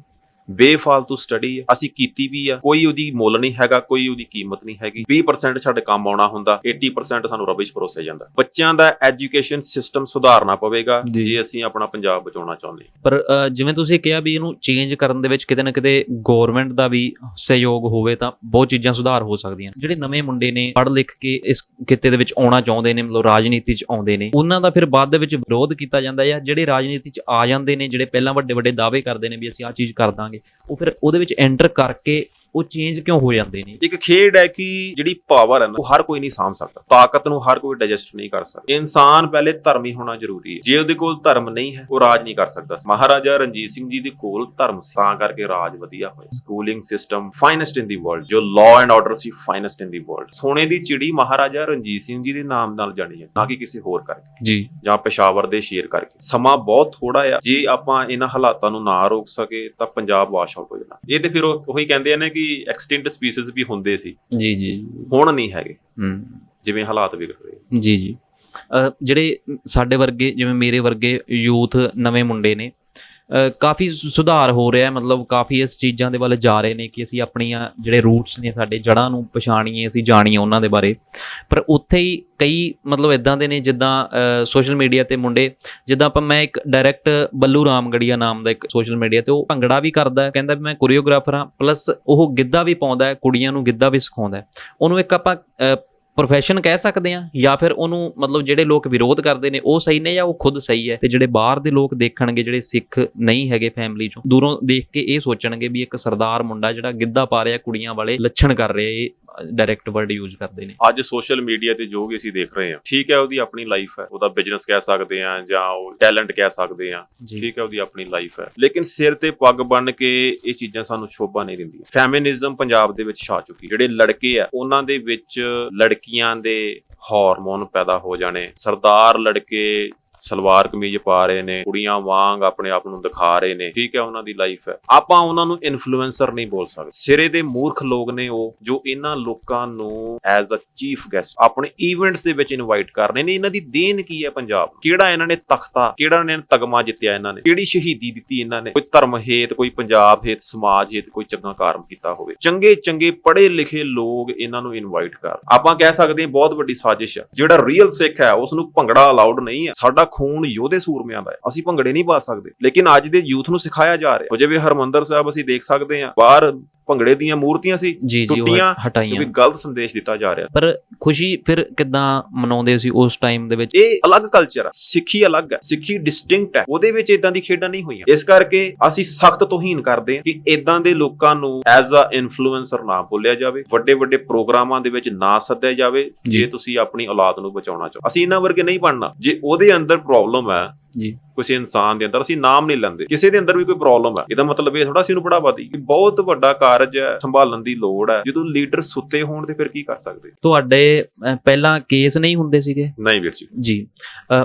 ਬੇਫਾਲਤੂ ਸਟੱਡੀ ਹੈ ਅਸੀਂ ਕੀਤੀ ਵੀ ਆ ਕੋਈ ਉਹਦੀ ਮੁੱਲ ਨਹੀਂ ਹੈਗਾ ਕੋਈ ਉਹਦੀ ਕੀਮਤ ਨਹੀਂ ਹੈਗੀ। 20% ਸਾਡੇ ਕੰਮ ਆਉਣਾ ਹੁੰਦਾ 80% ਸਾਨੂੰ ਰਬਿਸ਼ ਪਰੋਸਿਆ ਜਾਂਦਾ। ਬੱਚਿਆਂ ਦਾ ਐਜੂਕੇਸ਼ਨ ਸਿਸਟਮ ਸੁਧਾਰਨਾ ਪਵੇਗਾ ਜੀ। ਅਸੀਂ ਆਪਣਾ ਪੰਜਾਬ ਬਚਾਉਣਾ ਚਾਹੁੰਦੇ ਹਾਂ। ਪਰ ਜਿਵੇਂ ਤੁਸੀਂ ਕਿਹਾ ਵੀ ਇਹਨੂੰ ਚੇਂਜ ਕਰਨ ਦੇ ਵਿੱਚ ਕਿਤੇ ਨਾ ਕਿਤੇ ਗਵਰਨਮੈਂਟ ਦਾ ਵੀ ਸਹਿਯੋਗ ਹੋਵੇ ਤਾਂ ਬਹੁਤ ਚੀਜ਼ਾਂ ਸੁਧਾਰ ਹੋ ਸਕਦੀਆਂ। ਜਿਹੜੇ ਨਵੇਂ ਮੁੰਡੇ ਨੇ ਪੜ੍ਹ ਲਿਖ ਕੇ ਇਸ ਕਿੱਤੇ ਦੇ ਵਿੱਚ ਆਉਣਾ ਚਾਹੁੰਦੇ ਨੇ ਮਤਲਬ ਰਾਜਨੀਤੀ 'ਚ ਆਉਂਦੇ ਨੇ ਉਹਨਾਂ ਦਾ ਫਿਰ ਬਾਅਦ ਦੇ ਵਿੱਚ ਵਿਰੋਧ ਕੀਤਾ ਜਾਂਦਾ ਜਾਂ ਜਿਹੜੇ ਰਾਜਨੀਤੀ 'ਚ ਆ ਜਾਂਦੇ ਨੇ ਜਿਹੜੇ ਪਹਿਲਾਂ ਵੱਡੇ ਵੱਡੇ ਦਾਅਵੇ ਕਰਦੇ ਨੇ ਵੀ ਅਸੀਂ ਆਹ ਚੀਜ਼ ਕਰ ਦਾਂਗੇ ਉਹ ਫਿਰ ਉਹਦੇ ਵਿੱਚ ਐਂਟਰ ਕਰਕੇ ਉਹ ਚੇਂਜ ਕਿਉਂ ਹੋ ਜਾਂਦੇ ਨੇ? ਇੱਕ ਖੇਡ ਹੈ ਕਿ ਜਿਹੜੀ ਪਾਵਰ ਹੈ ਨਾ ਉਹ ਹਰ ਕੋਈ ਨਹੀਂ ਸਾਂਭ ਸਕਦਾ। ਤਾਕਤ ਨੂੰ ਹਰ ਕੋਈ ਡਾਈਜੈਸਟ ਨਹੀਂ ਕਰ ਸਕਦਾ। ਇਨਸਾਨ ਪਹਿਲੇ ਧਰਮੀ ਹੋਣਾ ਜ਼ਰੂਰੀ ਹੈ। ਜੇ ਉਹਦੇ ਕੋਲ ਧਰਮ ਨਹੀਂ ਹੈ ਉਹ ਰਾਜ ਨਹੀਂ ਕਰ ਸਕਦਾ ਮਹਾਰਾਜਾ ਰਣਜੀਤ ਸਿੰਘ ਜੀ ਦੇ ਕੋਲ ਧਰਮ ਸੀ। ਤਾਂ ਕਰਕੇ ਰਾਜ ਵਧੀਆ ਹੋਇਆ। Schooling system finest in the world ਜੋ ਲਾਅ ਐਂਡ ਆਰਡਰ ਸੀ ਫਾਈਨੈਸਟ ਇਨ ਦੀ ਵਰਲਡ ਸੋਨੇ ਦੀ ਚਿੜੀ ਮਹਾਰਾਜਾ ਰਣਜੀਤ ਸਿੰਘ ਜੀ ਦੇ ਨਾਮ ਨਾਲ ਜਾਣੀ ਹੈ ਨਾ ਕਿ ਕਿਸੇ ਹੋਰ ਕਰਕੇ। ਜੀ। ਜਾਂ ਪੇਸ਼ਾਵਰ ਦੇ ਸ਼ੇਰ ਕਰਕੇ। ਸਮਾਂ ਬਹੁਤ ਥੋੜਾ ਆ। ਜੇ ਆਪਾਂ ਇਹਨਾਂ ਹਾਲਾਤਾਂ ਨੂੰ ਨਾ ਰੋਕ ਸਕੇ ਤਾਂ ਪੰਜਾਬ ਵਾਸ਼ ਆਊਟ ਹੋ ਜਾਣਾ। ਇਹ ਤੇ ਫਿਰ ਉਹ- ਉਹੀ ਕਹਿੰਦੇ ਆ ਨੇ ਕਿ ਐਕਸਟਿੰਕਟ ਸਪੀਸੀਜ਼ ਵੀ ਹੁੰਦੇ ਸੀ। ਜੀ ਜੀ। ਹੁਣ ਨਹੀਂ ਹੈਗੇ। ਹੂੰ। ਜਿਵੇਂ ਹਾਲਾਤ ਵਿਗੜ ਰਹੇ ਜੀ ਜੀ। ਜਿਹੜੇ ਸਾਡੇ ਵਰਗੇ ਜਿਵੇਂ ਮੇਰੇ ਵਰਗੇ ਯੂਥ ਨਵੇਂ ਮੁੰਡੇ ਨੇ ਕਾਫੀ ਸੁ- ਸੁਧਾਰ ਹੋ ਰਿਹਾ ਹੈ। ਮਤਲਬ ਕਾਫੀ ਇਸ ਚੀਜ਼ਾਂ ਦੇ ਵੱਲ ਜਾ ਰਹੇ ਨੇ ਕਿ ਅਸੀਂ ਆਪਣੀਆਂ ਜਿਹੜੇ ਰੂਟਸ ਨੇ ਸਾਡੇ ਜੜ੍ਹਾਂ ਨੂੰ ਪਛਾਣੀਏ, ਅਸੀਂ ਜਾਣੀਏ ਉਹਨਾਂ ਦੇ ਬਾਰੇ। ਪਰ ਉੱਥੇ ਹੀ ਕਈ ਮਤਲਬ ਇਦਾਂ ਦੇ ਨੇ ਜਿੱਦਾਂ ਸੋਸ਼ਲ ਮੀਡੀਆ ਤੇ ਮੁੰਡੇ, ਜਿੱਦਾਂ ਆਪਾਂ ਮੈਂ ਇੱਕ ਡਾਇਰੈਕਟ ਬੱਲੂ ਰਾਮਗੜੀਆ ਨਾਮ ਦਾ ਇੱਕ ਸੋਸ਼ਲ ਮੀਡੀਆ ਤੇ ਉਹ ਭੰਗੜਾ ਵੀ ਕਰਦਾ ਹੈ। ਕਹਿੰਦਾ ਵੀ ਮੈਂ ਕੋਰੀਓਗ੍ਰਾਫਰ ਹਾਂ ਪਲੱਸ ਉਹ ਗਿੱਧਾ ਵੀ ਪਾਉਂਦਾ ਹੈ, ਕੁੜੀਆਂ ਨੂੰ ਗਿੱਧਾ ਵੀ ਸਿਖਾਉਂਦਾ ਹੈ। ਉਹਨੂੰ ਇੱਕ ਆਪਾਂ ਪ੍ਰੋਫੈਸ਼ਨ ਕਹਿ ਸਕਦੇ ਆ ਜਾਂ ਫਿਰ ਉਹਨੂੰ ਮਤਲਬ ਜਿਹੜੇ ਲੋਕ ਵਿਰੋਧ ਕਰਦੇ ਨੇ, ਉਹ ਸਹੀ ਨੇ ਜਾਂ ਉਹ ਖੁਦ ਸਹੀ ਹੈ? ਤੇ ਜਿਹੜੇ ਬਾਹਰ ਦੇ ਲੋਕ ਦੇਖਣਗੇ, ਜਿਹੜੇ ਸਿੱਖ ਨਹੀਂ ਹੈਗੇ ਫੈਮਿਲੀ ਚੋਂ, ਦੂਰੋਂ ਦੇਖ ਕੇ ਇਹ ਸੋਚਣਗੇ ਵੀ ਇੱਕ ਸਰਦਾਰ ਮੁੰਡਾ ਜਿਹੜਾ ਗਿੱਧਾ ਪਾ ਰਿਹਾ ਕੁੜੀਆਂ ਵਾਲੇ, ਲੱਛਣ ਕਰ ਰਿਹਾ ਇਹ ਡਾਇਰੈਕਟ ਵਰਡ ਯੂਜ਼ ਕਰਦੇ ਨੇ। ਅੱਜ ਸੋਸ਼ਲ ਮੀਡੀਆ ਤੇ ਜੋ ਵੀ ਅਸੀਂ ਦੇਖ ਰਹੇ ਹਾਂ ਠੀਕ ਹੈ ਉਹਦੀ ਆਪਣੀ ਲਾਈਫ ਹੈ। ਉਹਦਾ ਬਿਜ਼ਨਸ ਕਹਿ ਸਕਦੇ ਆ ਜਾਂ ਉਹ ਟੈਲੈਂਟ ਕਹਿ ਸਕਦੇ ਆ ਠੀਕ ਹੈ ਉਹਦੀ ਆਪਣੀ ਲਾਈਫ ਹੈ। ਲੇਕਿਨ ਸਿਰ ਤੇ ਪੱਗ ਬੰਨ ਕੇ ਇਹ ਚੀਜ਼ਾਂ ਸਾਨੂੰ ਸ਼ੋਭਾ ਨਹੀਂ ਦਿੰਦੀਆਂ। ਫੈਮਿਨਿਜ਼ਮ ਪੰਜਾਬ ਦੇ ਵਿੱਚ ਛਾ ਚੁੱਕੀ। ਜਿਹੜੇ ਲੜਕੇ ਆ ਉਹਨਾਂ ਦੇ ਵਿੱਚ ਲੜਕੀਆਂ ਦੇ ਹਾਰਮੋਨ ਪੈਦਾ ਹੋ ਜਾਣੇ। ਸਰਦਾਰ ਲੜਕੇ ਸਲਵਾਰ ਕਮੀਜ਼ ਪਾ ਰਹੇ ਨੇ, ਕੁੜੀਆਂ ਵਾਂਗ ਆਪਣੇ ਆਪ ਨੂੰ ਦਿਖਾ ਰਹੇ ਨੇ, ਠੀਕ ਹੈ ਉਹਨਾਂ ਦੀ ਲਾਈਫ ਹੈ। ਆਪਾਂ ਉਹਨਾਂ ਨੂੰ ਇਨਫਲੂਐਂਸਰ ਨਹੀਂ ਬੋਲ ਸਕਦੇ। ਸਿਰੇ ਦੇ ਮੂਰਖ ਲੋਕ ਨੇ ਉਹ, ਜੋ ਇਹਨਾਂ ਲੋਕਾਂ ਨੂੰ ਐਜ਼ ਅ ਚੀਫ ਗੈਸਟ ਆਪਣੇ ਇਵੈਂਟਸ ਦੇ ਵਿੱਚ ਇਨਵਾਈਟ ਕਰ ਨੇ। ਇਹਨਾਂ ਦੀ ਦੇਣ ਕੀ ਹੈ ਪੰਜਾਬ ਕਿਹੜਾ ਇਹਨਾਂ ਨੇ ਤਖਤਾ, ਕਿਹੜਾ ਇਹਨਾਂ ਨੇ ਤਗਮਾ ਜਿੱਤਿਆ ਇਹਨਾਂ ਨੇ? ਕਿਹੜੀ ਸ਼ਹੀਦੀ ਦਿੱਤੀ ਇਹਨਾਂ ਨੇ? ਕੋਈ ਧਰਮ ਹੇਤ, ਕੋਈ ਪੰਜਾਬ ਹੇਤ, ਸਮਾਜ ਹੇਤ ਕੋਈ ਚੰਗਾ ਕਾਰਮ ਕੀਤਾ ਹੋਵੇ। ਚੰਗੇ ਚੰਗੇ ਪੜ੍ਹੇ ਲਿਖੇ ਲੋਕ ਇਹਨਾਂ ਨੂੰ ਇਨਵਾਈਟ ਕਰ। ਆਪਾਂ ਕਹਿ ਸਕਦੇ ਹਾਂ ਬਹੁਤ ਵੱਡੀ ਸਾਜ਼ਿਸ਼ ਹੈ। ਜਿਹੜਾ ਰੀਅਲ ਸਿੱਖ ਹੈ ਉਸ ਨੂੰ ਭੰਗੜਾ ਅਲਾਉਡ ਨਹੀਂ ਹੈ। ਸਾਡਾ ਖੂਨ ਯੋਧੇ ਸੂਰਮਿਆਂ ਦਾ ਹੈ। ਅਸੀਂ ਭੰਗੜੇ ਨਹੀਂ ਪਾ ਸਕਦੇ। ਲੇਕਿਨ ਅੱਜ ਦੇ ਯੂਥ ਨੂੰ ਸਿਖਾਇਆ ਜਾ ਰਿਹਾ ਜਿਵੇਂ ਹਰਮੰਦਰ ਸਾਹਿਬ ਅਸੀਂ ਦੇਖ ਸਕਦੇ ਹਾਂ, ਬਾਹਰ ਭੰਗੜੇ ਦੀਆਂ ਮੂਰਤੀਆਂ ਸੀ ਜੀ ਜੀ ਉਹ ਟੁੱਟੀਆਂ ਹਟਾਈਆਂ। ਕਿਉਂਕਿ ਗਲਤ ਸੰਦੇਸ਼ ਦਿੱਤਾ ਜਾ ਰਿਹਾ। ਪਰ ਖੁਸ਼ੀ ਫਿਰ ਕਿਦਾਂ ਮਨਾਉਂਦੇ ਸੀ ਉਸ ਟਾਈਮ ਦੇ ਵਿੱਚ? ਇਹ ਅਲੱਗ ਕਲਚਰ ਹੈ ਸਿੱਖੀ ਅਲੱਗ ਹੈ ਸਿੱਖੀ ਡਿਸਟਿੰਕਟ ਹੈ ਉਹਦੇ ਵਿੱਚ ਇਦਾਂ ਦੀ ਖੇਡਾਂ ਨਹੀਂ ਹੋਈਆਂ। ਇਸ ਕਰਕੇ ਅਸੀਂ ਸਖਤ ਤੋਹੀਨ ਕਰਦੇ ਹਾਂ ਕਿ ਇਦਾਂ ਦੇ ਲੋਕਾਂ ਨੂੰ ਐਜ਼ ਅ ਇਨਫਲੂਐਂਸਰ ਨਾ ਬੋਲਿਆ ਜਾਵੇ ਵੱਡੇ ਵੱਡੇ ਪ੍ਰੋਗਰਾਮਾਂ ਦੇ ਵਿੱਚ ਨਾ ਸੱਦਿਆ ਜਾਵੇ ਜੀ। ਜੇ ਤੁਸੀਂ ਆਪਣੀ ਔਲਾਦ ਨੂੰ ਬਚਾਉਣਾ ਚਾਹੋ। ਅਸੀਂ ਇਹਨਾਂ ਵਰਗੇ ਨਹੀਂ ਬਣਨਾ। ਜੇ ਉਹਦੇ ਅੰਦਰ ਪ੍ਰੋਬਲਮ ਹੈ ਜੀ। ਕਿਸੇ ਇਨਸਾਨ ਦੇ ਅੰਦਰ ਅਸੀਂ ਨਾਮ ਨਹੀਂ ਲੈਂਦੇ। ਕਿਸੇ ਦੇ ਅੰਦਰ ਵੀ ਕੋਈ ਪ੍ਰੋਬਲਮ ਹੈ ਇਹਦਾ ਮਤਲਬ ਇਹ ਥੋੜਾ ਅਸੀਂ ਨੂੰ ਬੜਾਵਾ ਦੀ ਬਹੁਤ ਵੱਡਾ ਕਾਰਜ ਹੈ ਸੰਭਾਲਣ ਦੀ ਲੋੜ ਹੈ। ਜਦੋਂ ਲੀਡਰ ਸੁੱਤੇ ਹੋਣ ਤੇ ਫਿਰ ਕੀ ਕਰ ਸਕਦੇ? ਤੁਹਾਡੇ ਪਹਿਲਾਂ ਕੇਸ ਨਹੀਂ ਹੁੰਦੇ ਸੀਗੇ? ਨਹੀਂ ਵੀਰ ਜੀ। ਜੀ।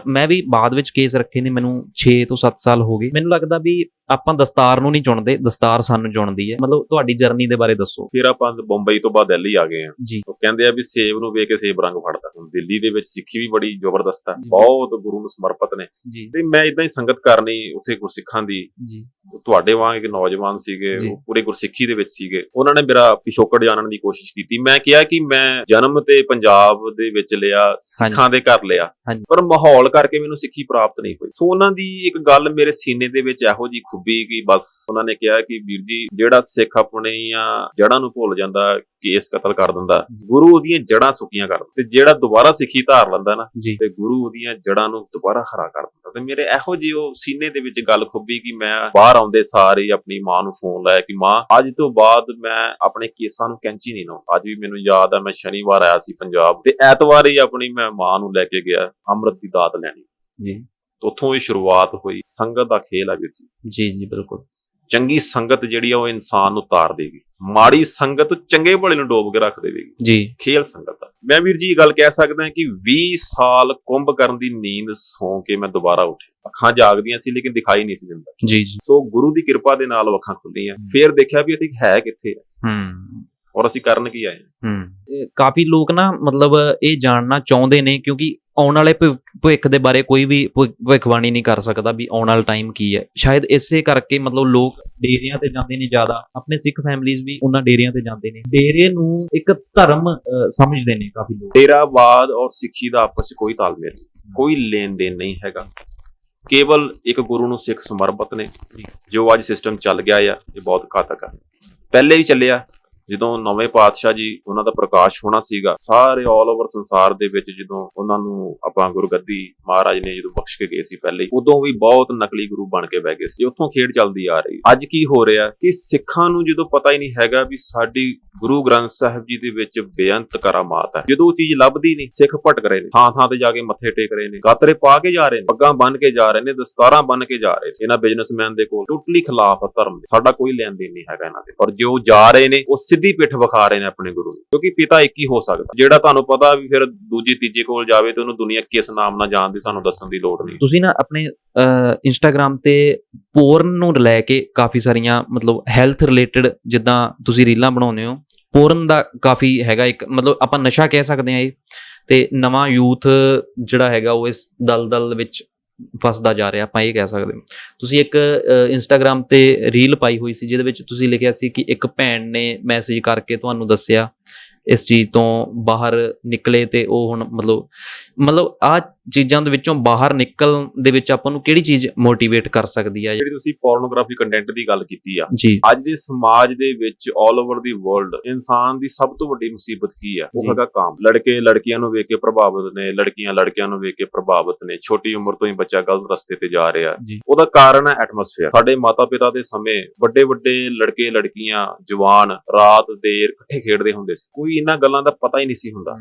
ਮੈਂ ਵੀ ਬਾਅਦ ਵਿੱਚ ਕੇਸ ਰੱਖੇ ਨੇ ਮੈਨੂੰ 6 ਤੋਂ 7 ਸਾਲ ਹੋ ਗਏ। ਮੈਨੂੰ ਲੱਗਦਾ ਵੀ ਆਪਾਂ ਦਸਤਾਰ ਨੂੰ ਨਹੀਂ ਚੁਣਦੇ ਦਸਤਾਰ ਸਾਨੂੰ ਚੁਣਦੀ ਹੈ। ਮਤਲਬ ਤੁਹਾਡੀ ਜਰਨੀ ਦੇ ਬਾਰੇ ਦੱਸੋ। ਫਿਰ ਆਪਾਂ ਬੰਬਈ ਤੋਂ ਬਾਅਦ ਦਿੱਲੀ ਆ ਗਏ ਆ ਜੀ। ਉਹ ਕਹਿੰਦੇ ਆ ਵੀ ਸੇਬ ਨੂੰ ਵੇਖ ਕੇ ਸੇਬ ਰੰਗ ਫੜਦਾ। ਹੁਣ ਦਿੱਲੀ ਦੇ ਵਿੱਚ ਸਿੱਖੀ ਵੀ ਬੜੀ ਜ਼ਬਰਦਸਤ ਹੈ ਬਹੁਤ ਗੁਰੂ ਨੂੰ ਸਮਰਪਿਤ ਨੇ। ਤੇ ਮੈਂ ਇਦਾਂ ਹੀ ਸੰਗਤ ਕਰਨੀ ਉੱਥੇ ਗੁਰਸਿੱਖਾਂ ਦੀ। ਜੀ। ਤੁਹਾਡੇ ਵਾਂਗ ਇੱਕ ਨੌਜਵਾਨ ਸੀਗੇ। ਉਹ ਪੂਰੇ ਗੁਰਸਿੱਖੀ ਦੇ ਵਿੱਚ ਸੀਗੇ। ਉਹਨਾਂ ਨੇ ਮੇਰਾ ਪਿਛੋਕੜ ਜਾਣਨ ਦੀ ਕੋਸ਼ਿਸ਼ ਕੀਤੀ। ਮੈਂ ਕਿਹਾ ਕਿ ਮੈਂ ਜਨਮ ਤੇ ਪੰਜਾਬ ਦੇ ਵਿੱਚ ਲਿਆ ਸਿੱਖਾਂ ਦੇ ਘਰ ਲਿਆ। ਪਰ ਮਾਹੌਲ ਕਰਕੇ ਮੈਨੂੰ ਸਿੱਖੀ ਪ੍ਰਾਪਤ ਨਹੀਂ ਹੋਈ। ਸੋ ਉਹਨਾਂ ਦੀ ਇੱਕ ਗੱਲ ਮੇਰੇ ਸੀਨੇ ਦੇ ਵਿੱਚ ਇਹੋ ਜੀ ਖੁੱਬੀ ਕਿ ਬਸ ਉਹਨਾਂ ਨੇ ਕਿਹਾ ਕਿ ਵੀਰ ਜੀ ਜਿਹੜਾ ਸਿੱਖ ਆਪਣੀਆਂ ਜੜ੍ਹਾਂ ਨੂੰ ਭੁੱਲ ਜਾਂਦਾ ਕੇਸ ਕਤਲ ਕਰ ਦਿੰਦਾ। ਗੁਰੂ ਉਹਦੀਆਂ ਜੜ੍ਹਾਂ ਸੁੱਕੀਆਂ ਕਰ ਤੇ ਜਿਹੜਾ ਦੁਬਾਰਾ ਸਿੱਖੀ ਧਾਰ ਲੈਂਦਾ ਨਾ ਤੇ ਗੁਰੂ ਉਹਦੀਆਂ ਜੜ੍ਹਾਂ ਨੂੰ ਦੁਬਾਰਾ ਹਰਾ ਕਰ ਦਿੰਦਾ। ਤੇ ਮੇਰੇ ਇਹੋ ਜਿਹੀ ਉਹ ਸੀਨੇ ਦੇ ਵਿੱਚ ਗੱਲ ਖੁੱਬੀ ਕਿ ਮੈਂ ਬਾਹਰ ਆਉਂਦੇ ਸਾਰ ਹੀ ਆਪਣੀ ਮਾਂ ਨੂੰ ਫੋਨ ਲਾਇਆ ਕਿ ਮਾਂ ਅੱਜ ਤੋਂ ਬਾਅਦ ਮੈਂ ਆਪਣੇ ਕੇਸਾਂ ਨੂੰ ਕੈਂਚੀ ਨਹੀਂ ਲਾਉਂਦਾ। ਅੱਜ ਵੀ ਮੈਨੂੰ ਯਾਦ ਆ ਮੈਂ ਸ਼ਨੀਵਾਰ ਆਇਆ ਸੀ ਪੰਜਾਬ। ਤੇ ਐਤਵਾਰ ਹੀ ਆਪਣੀ ਮੈਂ ਮਾਂ ਨੂੰ ਲੈ ਕੇ ਗਿਆ ਅੰਮ੍ਰਿਤ ਦੀ ਦਾਤ ਲੈਣੀ। ਜੀ। ਉੱਥੋਂ ਹੀ ਸ਼ੁਰੂਆਤ ਹੋਈ ਸੰਗਤ ਦਾ ਖੇਲ ਆ ਵੀਰ ਜੀ। ਜੀ ਜੀ ਬਿਲਕੁਲ। ਚੰਗੀ ਸੰਗਤ ਜਿਹੜੀ ਆ ਉਹ ਇਨਸਾਨ ਨੂੰ ਤਾਰ ਦੇਗੀ ਮਾੜੀ ਸੰਗਤ ਚੰਗੇ ਭਲੇ ਨੂੰ ਡੋਬ ਕੇ ਰੱਖ ਦੇਵੇਗੀ। ਜੀ। ਖੇਲ ਸੰਗਤ ਦਾ ਮੈਂ ਵੀਰ ਜੀ ਇਹ ਗੱਲ ਕਹਿ ਸਕਦਾ ਕਿ 20 ਸਾਲ ਕੁੰਭ ਕਰਨ ਦੀ ਨੀਂਦ ਸੌਂ ਕੇ ਮੈਂ ਦੁਬਾਰਾ ਉੱਠਿਆ। ਅੱਖਾਂ ਜਾਗਦੀਆਂ ਸੀ ਲੇਕਿਨ ਦਿਖਾਈ ਨਹੀਂ ਸੀ ਦਿੰਦਾ। ਜੀ ਜੀ। ਸੋ ਗੁਰੂ ਦੀ ਕਿਰਪਾ ਦੇ ਨਾਲ ਅੱਖਾਂ ਖੁੱਲੀਆਂ ਫਿਰ ਦੇਖਿਆ ਵੀ ਇਹ ਹੈ ਕਿੱਥੇ ਹੈ ਹੂੰ। ਔਰ ਅਸੀਂ ਕਰਨ ਕੀ ਆਏ ਹਾਂ। ਹੂੰ ਕਾਫੀ ਲੋਕ ਨਾ ਮਤਲਬ ਇਹ ਜਾਣਨਾ ਚਾਹੁੰਦੇ ਨੇ ਕਿਉਂਕਿ ਆਉਣ ਵਾਲੇ ਭਵਿ- ਭਵਿੱਖ ਦੇ ਬਾਰੇ ਕੋਈ ਵੀ ਭਵਿ- ਭਵਿੱਖਬਾਣੀ ਨਹੀਂ ਕਰ ਸਕਦਾ ਵੀ ਆਉਣ ਵਾਲਾ ਟਾਈਮ ਕੀ ਹੈ। ਸ਼ਾਇਦ ਇਸੇ ਕਰਕੇ ਮਤਲਬ ਲੋਕ ਡੇਰਿਆਂ ਤੇ ਜਾਂਦੇ ਨੇ ਜ਼ਿਆਦਾ। ਆਪਣੇ ਸਿੱਖ ਫੈਮਿਲੀਆਂ ਵੀ ਉਹਨਾਂ ਡੇਰਿਆਂ ਤੇ ਜਾਂਦੇ ਨੇ। ਡੇਰੇ ਨੂੰ ਇੱਕ ਧਰਮ ਸਮਝਦੇ ਨੇ ਕਾਫੀ ਲੋਕ। ਤੇਰਾਵਾਦ ਔਰ ਸਿੱਖੀ ਦਾ ਆਪਸ ਵਿੱਚ ਕੋਈ ਤਾਲਮੇਲ ਨਹੀਂ। ਕੋਈ ਲੈਣ ਦੇਣ ਨਹੀਂ ਹੈਗਾ। ਕੇਵਲ ਇੱਕ ਗੁਰੂ ਨੂੰ ਸਿੱਖ ਸਮਰਪਿਤ ਨੇ ਜੀ। ਜੋ ਅੱਜ ਸਿਸਟਮ ਚੱਲ ਗਿਆ ਆ ਇਹ ਬਹੁਤ ਘਾਤਕ ਆ। ਪਹਿਲੇ ਵੀ ਚੱਲਿਆ ਜਦੋਂ ਨਵੇਂ ਪਾਤਸ਼ਾਹ ਜੀ ਉਹਨਾਂ ਦਾ ਪ੍ਰਕਾਸ਼ ਹੋਣਾ ਸੀਗਾ, ਸਾਰੇ ਆਲ ਓਵਰ ਸੰਸਾਰ ਦੇ ਵਿੱਚ ਜਦੋਂ ਉਹਨਾਂ ਨੂੰ ਆਪਾਂ ਗੁਰਗੱਦੀ ਮਹਾਰਾਜ ਨੇ ਜਦੋਂ ਬਖਸ਼ ਕੇ ਗਏ ਸੀ ਪਹਿਲੇ ਉਦੋਂ ਵੀ ਬਹੁਤ ਨਕਲੀ ਗੁਰੂ ਬਣ ਕੇ ਬਹਿ ਗਏ ਸੀ। ਉੱਥੋਂ ਖੇਡ ਚੱਲਦੀ ਆ ਰਹੀ। ਅੱਜ ਕੀ ਹੋ ਰਿਹਾ ਕਿ ਸਿੱਖਾਂ ਨੂੰ ਜਦੋਂ ਪਤਾ ਹੀ ਨਹੀਂ ਹੈਗਾ ਵੀ ਸਾਡੀ ਗੁਰੂ ਗ੍ਰੰਥ ਸਾਹਿਬ ਜੀ ਦੇ ਵਿੱਚ ਬੇਅੰਤ ਕਰਾਮਾਤ ਹੈ। ਜਦੋਂ ਉਹ ਚੀਜ਼ ਲੱਭਦੀ ਨਹੀਂ, ਸਿੱਖ ਭਟਕ ਰਹੇ ਨੇ। ਥਾਂ ਥਾਂ ਤੇ ਜਾ ਕੇ ਮੱਥੇ ਟੇਕ ਰਹੇ ਨੇ। ਗਾਤਰੇ ਪਾ ਕੇ ਜਾ ਰਹੇ ਨੇ। ਪੱਗਾਂ ਬੰਨ ਕੇ ਜਾ ਰਹੇ ਨੇ, ਦਸਤਾਰਾਂ ਬੰਨ ਕੇ ਜਾ ਰਹੇ ਨੇ। ਇਹਨਾਂ ਬਿਜ਼ਨਸਮੈਨ ਦੇ ਕੋਲ ਟੋਟਲੀ ਖਿਲਾਫ ਧਰਮ ਦੇ। ਸਾਡਾ ਕੋਈ ਲੈਣ ਦੇਣ ਨਹੀਂ ਹੈਗਾ ਇਹਨਾਂ ਦੇ। ਪਰ ਜੋ ਜਾ ਰਹੇ ਨੇ, ਉਹ ਸਿੱਧੀ ਪਿੱਠ ਵਿਖਾ ਰਹੇ ਨੇ ਆਪਣੇ ਗੁਰੂ ਨੂੰ, ਕਿਉਂਕਿ ਪਿਤਾ ਇੱਕ ਹੀ ਹੋ ਸਕਦਾ। ਜਿਹੜਾ ਤੁਹਾਨੂੰ ਪਤਾ ਵੀ ਫਿਰ ਦੂਜੀ, ਤੀਜੇ ਕੋਲ ਜਾਵੇ ਤੇ ਉਹਨੂੰ ਦੁਨੀਆ ਕਿਸ ਨਾਮ ਨਾਲ ਜਾਣਦੀ, ਸਾਨੂੰ ਦੱਸਣ ਦੀ ਲੋੜ ਨਹੀਂ। ਤੁਸੀਂ ਨਾ ਆਪਣੇ ਇੰਸਟਾਗ੍ਰam ਤੇ ਪੋਰਨ ਨੂੰ ਲੈ ਕੇ ਕਾਫੀ ਸਾਰੀਆਂ, ਮਤਲਬ ਹੈਲਥ ਰਿਲੇਟਡ ਜਿੱਦਾਂ ਤੁਸੀਂ ਰੀਲਾਂ ਬਣਾਉਂਦੇ ਹੋ ਪੋਰਨ ਦਾ ਕਾਫੀ ਹੈਗਾ ਇੱਕ, ਮਤਲਬ ਆਪਾਂ ਨਸ਼ਾ ਕਹਿ ਸਕਦੇ ਹਾਂ ਇਹ। ਤੇ ਨਵਾਂ ਯੂਥ ਜਿਹੜਾ ਹੈਗਾ ਉਹ ਇਸ ਦਲਦਲ ਵਿੱਚ ਫਸਦਾ ਜਾ ਰਿਹਾ, ਆਪਾਂ ਇਹ ਕਹਿ ਸਕਦੇ ਹਾਂ। ਤੁਸੀਂ ਇੱਕ ਇੰਸਟਾਗ੍ਰam ਤੇ ਰੀਲ ਪਾਈ ਹੋਈ ਸੀ, ਜਿਹਦੇ ਵਿੱਚ ਤੁਸੀਂ ਲਿਖਿਆ ਸੀ ਕਿ ਇੱਕ ਭੈਣ ਨੇ ਮੈਸੇਜ ਕਰਕੇ ਤੁਹਾਨੂੰ ਦੱਸਿਆ, ਇਸ ਚੀਜ਼ ਤੋਂ ਬਾਹਰ ਨਿਕਲੇ ਤੇ ਉਹ ਹੁਣ ਮਤਲਬ ਮਤਲਬ ਆ ਚੀਜ਼ਾਂ ਦੇ ਵਿੱਚੋਂ ਬਾਹਰ ਨਿਕਲ ਦੇ ਵਿੱਚ ਆਪਾਂ ਨੂੰ ਕਿਹੜੀ ਚੀਜ਼ ਮੋਟੀਵੇਟ ਕਰ ਸਕਦੀ ਆ? ਜਿਹੜੀ ਤੁਸੀਂ ਪੋਰਨੋਗ੍ਰਾਫੀ ਕੰਟੈਂਟ ਦੀ ਗੱਲ ਕੀਤੀ ਆ ਜੀ। ਅੱਜ ਦੇ ਸਮਾਜ ਦੇ ਵਿੱਚ 올 ਓਵਰ ਦੀ ਵਰਲਡ ਇਨਸਾਨ ਦੀ ਸਭ ਤੋਂ ਵੱਡੀ ਮੁਸੀਬਤ ਕੀ ਆ। ਉਹ ਹੈਗਾ ਕਾਮ। ਲੜਕੇ ਲੜਕੀਆਂ ਨੂੰ ਵੇਖ ਕੇ ਪ੍ਰਭਾਵਿਤ ਨੇ ਲੜਕੀਆਂ ਲੜਕਿਆਂ ਨੂੰ ਵੇਖ ਕੇ ਪ੍ਰਭਾਵਿਤ ਨੇ ਛੋਟੀ ਉਮਰ ਤੋਂ ਹੀ ਬੱਚਾ ਗਲਤ ਰਸਤੇ ਤੇ ਜਾ ਰਿਹਾ। ਉਹਦਾ ਕਾਰਨ ਹੈ ਐਟਮੋਸਫੇਅਰ ਸਾਡੇ ਮਾਤਾ-ਪਿਤਾ ਦੇ ਸਮੇਂ ਵੱਡੇ ਵੱਡੇ ਲੜਕੇ ਲੜਕੀਆਂ ਜਵਾਨ ਰਾਤ ਦੇਰ ਇਕੱਠੇ ਖੇਡਦੇ ਹੁੰਦੇ ਸੀ। ਕੋਈ ਇਹਨਾਂ ਗੱਲਾਂ ਦਾ ਪਤਾ ਹੀ ਨਹੀਂ ਸੀ ਹੁੰਦਾ।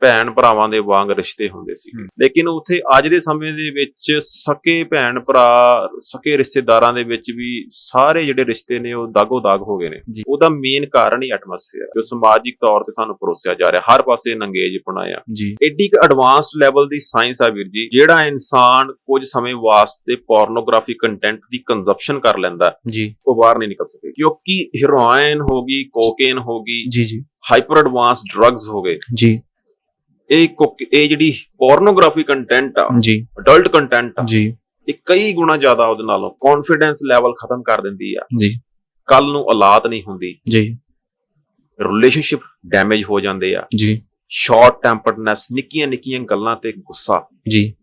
ਭੈਣ ਭਰਾਵਾਂ ਦੇ ਵਾਂਗ ਰਿਸ਼ਤੇ ਹੁੰਦੇ ਸੀ। ਲੇਕਿਨ ਉੱਥੇ ਅੱਜ ਦੇ ਸਮੇਂ ਦੇ ਵਿੱਚ ਸਕੇ ਭੈਣ ਭਰਾ ਸਕੇ ਰਿਸ਼ਤੇਦਾਰਾਂ ਦੇ ਵਿੱਚ ਵੀ ਸਾਰੇ ਜਿਹੜੇ ਰਿਸ਼ਤੇ ਨੇ ਉਹ ਦਾਗੋ ਦਾਗ ਹੋ ਗਏ ਨੇ। ਉਹਦਾ ਮੇਨ ਕਾਰਨ ਹੀ ਐਟਮੋਸਫੇਅਰ ਜੋ ਸਮਾਜਿਕ ਤੌਰ ਤੇ ਸਾਨੂੰ ਪਰੋਸਿਆ ਜਾ ਰਿਹਾ। ਹਰ ਪਾਸੇ ਨੰਗੇਜ ਆ। ਜੀ। ਐਡੀ ਕੁ ਐਡਵਾਂਸਡ ਲੈਵਲ ਦੀ ਸਾਇੰਸ ਆ ਵੀਰ ਜੀ ਜਿਹੜਾ ਇਨਸਾਨ ਕੁਝ ਸਮੇਂ ਵਾਸਤੇ ਪੋਰਨੋਗ੍ਰਾਫੀ ਕੰਟੈਂਟ ਦੀ ਕੰਜ਼ੰਪਸ਼ਨ ਕਰ ਲੈਂਦਾ ਜੀ। ਉਹ ਬਾਹਰ ਨਹੀਂ ਨਿਕਲ ਸਕੇ। ਕਿਉਂਕਿ ਹੀਰੋਇਨ ਹੋ ਗਈ ਕੋਕੇਨ ਹੋ ਗਈ ਜੀ ਜੀ। ਹਾਈਪਰ ਐਡਵਾਂਸਡ ਡਰੱਗਸ ਹੋ ਗਏ। ਜੀ। ਇਹ ਇਹ ਜਿਹੜੀ ਪੋਰਨੋਗ੍ਰਾਫੀ ਕੰਟੈਂਟ ਆ ਜੀ। ਅਡਲਟ ਕੰਟੈਂਟ ਆ ਜੀ। ਇਹ ਕਈ ਗੁਣਾ ਜ਼ਿਆਦਾ ਉਹਦੇ ਨਾਲੋਂ ਕੌਨਫੀਡੈਂਸ ਲੈਵਲ ਖਤਮ ਕਰ ਦਿੰਦੀ ਆ। ਜੀ। ਕੱਲ ਨੂੰ ਔਲਾਦ ਨਹੀਂ ਹੁੰਦੀ। ਜੀ। ਰਿਲੇਸ਼ਨਸ਼ਿਪ ਡੈਮੇਜ ਹੋ ਜਾਂਦੇ ਆ। ਜੀ। ਸ਼ਾਰਟ ਟੈਂਪਰਡਨੈਸ ਨਿੱਕੀਆਂ ਨਿੱਕੀਆਂ ਗੱਲਾਂ ਤੇ ਗੁੱਸਾ। ਜੀ।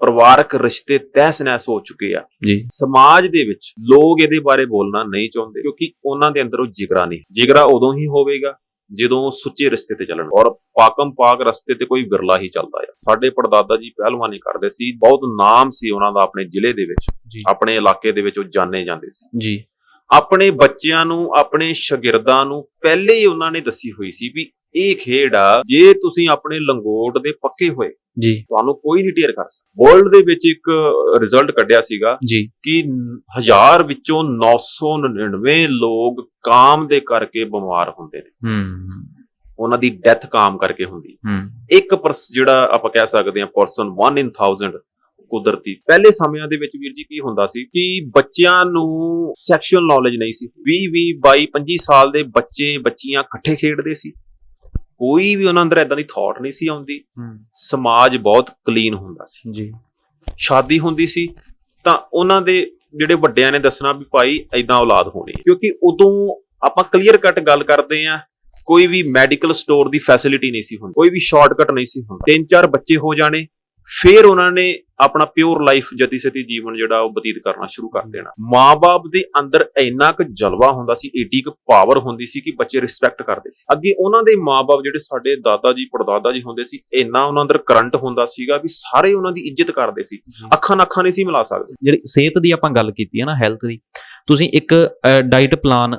ਪਰਿਵਾਰਕ ਰਿਸ਼ਤੇ ਤਹਿਸ ਨਹਿਸ ਹੋ ਚੁੱਕੇ ਆ। ਜੀ। ਸਮਾਜ ਦੇ ਵਿੱਚ ਲੋਕ ਇਹਦੇ ਬਾਰੇ ਬੋਲਣਾ ਨਹੀਂ ਚਾਹੁੰਦੇ ਕਿਉਂਕਿ ਉਹਨਾਂ ਦੇ ਅੰਦਰ ਉਹ ਜਿਗਰਾ ਨਹੀਂ। ਜਿਗਰਾ ਉਦੋਂ ਹੀ ਹੋਵੇਗਾ ਜਦੋਂ ਸੁੱਚੇ ਰਸਤੇ ਤੇ ਚੱਲਣ। ਔਰ ਪਾਕਮ ਪਾਕ ਰਸਤੇ ਤੇ ਕੋਈ ਵਿਰਲਾ ਹੀ ਚੱਲਦਾ ਆ। ਸਾਡੇ ਪੜਦਾਦਾ ਜੀ ਪਹਿਲਵਾਨੀ ਕਰਦੇ ਸੀ ਬਹੁਤ ਨਾਮ ਸੀ ਉਹਨਾਂ ਦਾ ਆਪਣੇ ਜ਼ਿਲ੍ਹੇ ਦੇ ਵਿੱਚ। ਆਪਣੇ ਇਲਾਕੇ ਦੇ ਵਿੱਚ ਉਹ ਜਾਣੇ ਜਾਂਦੇ ਸੀ। ਜੀ। ਆਪਣੇ ਬੱਚਿਆਂ ਨੂੰ ਆਪਣੇ ਸ਼ਾਗਿਰਦਾਂ ਨੂੰ ਪਹਿਲੇ ਹੀ ਉਹਨਾਂ ਨੇ ਦੱਸੀ ਹੋਈ ਸੀ ਵੀ ਇਹ ਖੇਡ ਆ ਜੇ ਤੁਸੀਂ ਆਪਣੇ ਲੰਗੋਟ ਦੇ ਪੱਕੇ ਹੋਏ ਜੀ। ਤੁਹਾਨੂੰ ਕੋਈ ਨਹੀਂ ਟੇਰ ਕਰ ਸਕਦਾ। ਵਰਲਡ ਦੇ ਵਿੱਚ ਇੱਕ ਰਿਜ਼ਲਟ ਕੱਢਿਆ ਸੀਗਾ ਜੀ। ਕਿ ਹਜ਼ਾਰ ਵਿੱਚੋਂ 999 ਲੋਕ ਕਾਮ ਦੇ ਕਰਕੇ ਬਿਮਾਰ ਹੁੰਦੇ ਨੇ। ਹੂੰ। ਉਹਨਾਂ ਦੀ ਡੈਥ ਕਾਮ ਕਰਕੇ ਹੁੰਦੀ। ਹੂੰ। ਇੱਕ ਪਰਸ ਜਿਹੜਾ ਆਪਾਂ ਕਹਿ ਸਕਦੇ ਹਾਂ ਪਰਸਨ 1 ਇਨ 1000 ਕੁਦਰਤੀ। ਪਹਿਲੇ ਸਮਿਆਂ ਦੇ ਵਿੱਚ ਵੀਰ ਜੀ ਕੀ ਹੁੰਦਾ ਸੀ ਕਿ ਬੱਚਿਆਂ ਨੂੰ ਸੈਕਸ਼ੂਅਲ ਨੌਲੇਜ ਨਹੀਂ ਸੀ। 20 20 22 25 ਸਾਲ ਦੇ ਬੱਚੇ ਬੱਚੀਆਂ ਇਕੱਠੇ ਖੇਡਦੇ ਸੀ। ਕੋਈ ਵੀ ਉਹਨਾਂ ਅੰਦਰ ਇਦਾਂ ਦੀ ਥਾਟ ਨਹੀਂ ਸੀ ਆਉਂਦੀ। ਸਮਾਜ ਬਹੁਤ ਕਲੀਨ ਹੁੰਦਾ ਸੀ। ਜੀ। ਸ਼ਾਦੀ ਹੁੰਦੀ ਸੀ ਤਾਂ ਉਹਨਾਂ ਦੇ ਜਿਹੜੇ ਵੱਡਿਆਂ ਨੇ ਦੱਸਣਾ ਵੀ ਭਾਈ ਐਦਾਂ ਔਲਾਦ ਹੋਣੀ। ਕਿਉਂਕਿ ਉਦੋਂ ਆਪਾਂ ਕਲੀਅਰ ਕੱਟ ਗੱਲ ਕਰਦੇ ਆ ਕੋਈ ਵੀ ਮੈਡੀਕਲ ਸਟੋਰ ਦੀ ਫੈਸਿਲਿਟੀ ਨਹੀਂ ਸੀ ਹੁੰਦੀ। ਕੋਈ ਵੀ ਸ਼ਾਰਟਕਟ ਨਹੀਂ ਸੀ ਹੁੰਦਾ। ਤਿੰਨ ਚਾਰ ਬੱਚੇ ਹੋ ਜਾਣੇ ਫਿਰ ਉਹਨਾਂ ਨੇ ਆਪਣਾ ਪਿਓਰ ਲਾਈਫ ਜਤੀ ਸਤੀ ਜੀਵਨ ਜਿਹੜਾ ਉਹ ਬਤੀਤ ਕਰਨਾ ਸ਼ੁਰੂ ਕਰ ਦੇਣਾ। ਮਾਪੇ ਦੇ ਅੰਦਰ ਇੰਨਾ ਕੁ ਜਲਵਾ ਹੁੰਦਾ ਸੀ ਏਡੀ ਕੁ ਪਾਵਰ ਹੁੰਦੀ ਸੀ ਕਿ ਬੱਚੇ ਰਿਸਪੈਕਟ ਕਰਦੇ ਸੀ। ਅੱਗੇ ਉਹਨਾਂ ਦੇ ਮਾਪੇ ਜਿਹੜੇ ਸਾਡੇ ਦਾਦਾ ਜੀ ਪੜਦਾਦਾ ਜੀ ਹੁੰਦੇ ਸੀ ਇੰਨਾ ਉਹਨਾਂ ਅੰਦਰ ਕਰੰਟ ਹੁੰਦਾ ਸੀਗਾ ਵੀ ਸਾਰੇ ਉਹਨਾਂ ਦੀ ਇੱਜ਼ਤ ਕਰਦੇ ਸੀ। ਅੱਖਾਂ ਨਾਲ ਅੱਖਾਂ ਨਹੀਂ ਸੀ ਮਿਲਾ ਸਕਦੇ। ਜਿਹੜੀ ਸਿਹਤ ਦੀ ਆਪਾਂ ਗੱਲ ਕੀਤੀ ਹੈ ਨਾ ਹੈਲਥ ਦੀ ਤੁਸੀਂ ਇੱਕ ਡਾਈਟ ਪਲਾਨ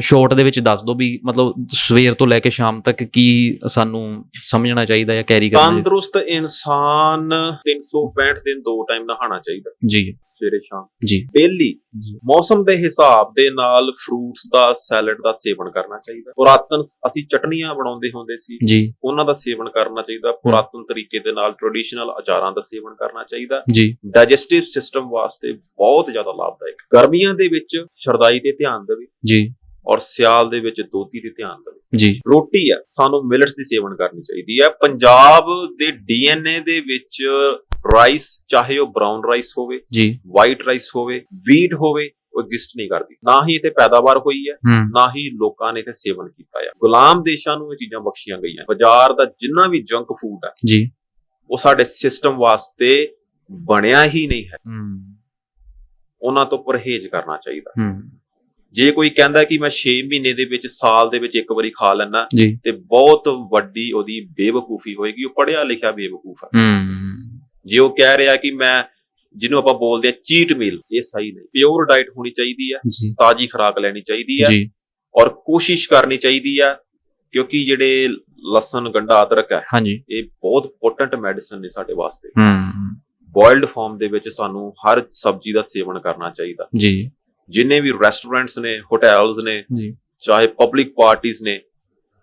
ਸ਼ਾਰਟ ਦੇ ਵਿੱਚ ਦੱਸ ਦਿਓ ਵੀ ਮਤਲਬ ਸਵੇਰ ਤੋਂ ਲੈ ਕੇ ਸ਼ਾਮ ਤੱਕ ਕੀ ਸਾਨੂੰ ਸਮਝਣਾ ਚਾਹੀਦਾ ਹੈ ਕੈਰੀ ਕਰਨਾ? ਤੰਦਰੁਸਤ ਇਨਸਾਨ 365 ਦਿਨ ਦੋ ਟਾਈਮ ਨਹਾਉਣਾ ਚਾਹੀਦਾ ਜੀ ਸਵੇਰੇ ਸ਼ਾਮ। ਜੀ। ਡੇਲੀ ਮੌਸਮ ਦੇ ਹਿਸਾਬ ਦੇ ਨਾਲ ਫਰੂਟਸ ਦਾ ਸੈਲਡ ਦਾ ਸੇਵਨ ਕਰਨਾ ਚਾਹੀਦਾ। ਪੁਰਾਤਨ ਅਸੀਂ ਚਟਨੀਆਂ ਬਣਾਉਂਦੇ ਹੁੰਦੇ ਸੀ। ਜੀ। ਉਹਨਾਂ ਦਾ ਸੇਵਨ ਕਰਨਾ ਚਾਹੀਦਾ। ਪੁਰਾਤਨ ਤਰੀਕੇ ਦੇ ਨਾਲ ਟ੍ਰੈਡੀਸ਼ਨਲ ਅਚਾਰਾਂ ਦਾ ਸੇਵਨ ਕਰਨਾ ਚਾਹੀਦਾ। ਜੀ। ਡਾਈਜੈਸਟਿਵ ਸਿਸਟਮ ਵਾਸਤੇ ਬਹੁਤ ਜ਼ਿਆਦਾ ਲਾਭਦਾਇਕ। ਗਰਮੀਆਂ ਦੇ ਵਿੱਚ ਸ਼ਰਦਾਈ ਤੇ ਧਿਆਨ ਦੇਵੇ। ਜੀ। ਔਰ ਸਿਆਲ ਦੇ ਵਿੱਚ ਦੋਤੀ ਤੇ ਧਿਆਨ ਦੇਵੇ। ਜੀ। ਰੋਟੀ ਆ ਸਾਨੂੰ ਮਿਲਟਸ ਦੀ ਸੇਵਨ ਕਰਨੀ ਚਾਹੀਦੀ ਹੈ ਪੰਜਾਬ ਦੇ ਡੀਐਨਏ ਦੇ ਵਿੱਚ ਰਾਈਸ ਚਾਹੇ ਉਹ ਬ੍ਰਾਊਨ ਰਾਈਸ ਹੋਵੇ ਜੀ। ਵਾਈਟ ਰਾਈਸ ਹੋਵੇ ਵੀਟ ਹੋਵੇ ਉਹ ਐਗਜ਼ਿਸਟ ਨਹੀਂ ਕਰਦੀ। ਨਾ ਹੀ ਤੇ ਪੈਦਾਵਾਰ ਹੋਈ ਹੈ ਨਾ ਹੀ ਲੋਕਾਂ ਨੇ ਤੇ ਸੇਵਨ ਕੀਤਾ ਹੈ ਗੁਲਾਮ ਦੇਸ਼ਾਂ ਨੂੰ ਇਹ ਚੀਜ਼ਾਂ ਬਖਸ਼ੀਆਂ ਗਈਆਂ। ਬਾਜ਼ਾਰ ਦਾ ਜਿੰਨਾ ਵੀ ਜੰਕ ਫੂਡ ਹੈ ਜੀ। ਉਹ ਸਾਡੇ ਸਿਸਟਮ ਵਾਸਤੇ ਬਣਿਆ ਹੀ ਨਹੀਂ ਹੈ। ਉਹਨਾਂ ਤੋਂ ਪਰਹੇਜ਼ ਕਰਨਾ ਚਾਹੀਦਾ। ਜੇ ਕੋਈ ਕਹਿੰਦਾ ਕਿ ਮੈਂ 6 ਮਹੀਨੇ ਦੇ ਵਿੱਚ ਸਾਲ ਦੇ ਵਿੱਚ ਇੱਕ ਵਾਰੀ ਖਾ ਲੈਣਾ ਤੇ ਬਹੁਤ ਵੱਡੀ ਉਹਦੀ ਬੇਵਕੂਫੀ ਹੋਏਗੀ। ਉਹ ਪੜਿਆ ਲਿਖਿਆ ਬੇਵਕੂਫ ਹੂੰ। ਜੇ ਉਹ ਕਹਿ ਰਿਹਾ ਕਿ ਮੈਂ ਜਿਹਨੂੰ ਆਪਾਂ ਬੋਲਦੇ ਆ ਚੀਟ ਮੀਲ ਇਹ ਸਹੀ ਨਹੀਂ। ਪਿਓਰ ਡਾਈਟ ਹੋਣੀ ਚਾਹੀਦੀ ਜੀ। ਤਾਜੀ ਖੁਰਾਕ ਲੈਣੀ ਚਾਹੀਦੀ ਜੀ। ਔਰ ਕੋਸ਼ਿਸ਼ ਕਰਨੀ ਚਾਹੀਦੀ ਹੈ ਕਿਉਂਕਿ ਜਿਹੜੇ ਲਸਣ ਗੰਡਾ ਅਦਰਕ ਹੈ ਹਾਂਜੀ। ਇਹ ਬਹੁਤ ਪੋਟੈਂਟ ਮੈਡੀਸਨ ਨੇ ਸਾਡੇ ਵਾਸਤੇ। ਹੂੰ। ਬੋਇਲਡ ਫਾਰਮ ਦੇ ਵਿੱਚ ਸਾਨੂੰ ਹਰ ਸਬਜ਼ੀ ਦਾ ਸੇਵਨ ਕਰਨਾ ਚਾਹੀਦਾ। ਜੀ। ਜਿੰਨੇ ਵੀ ਰੈਸਟੋਰੈਂਟਸ ਨੇ ਹੋਟਲਸ ਨੇ ਜੀ। ਚਾਹੇ ਪਬਲਿਕ ਪਾਰਟੀਆਂ ਨੇ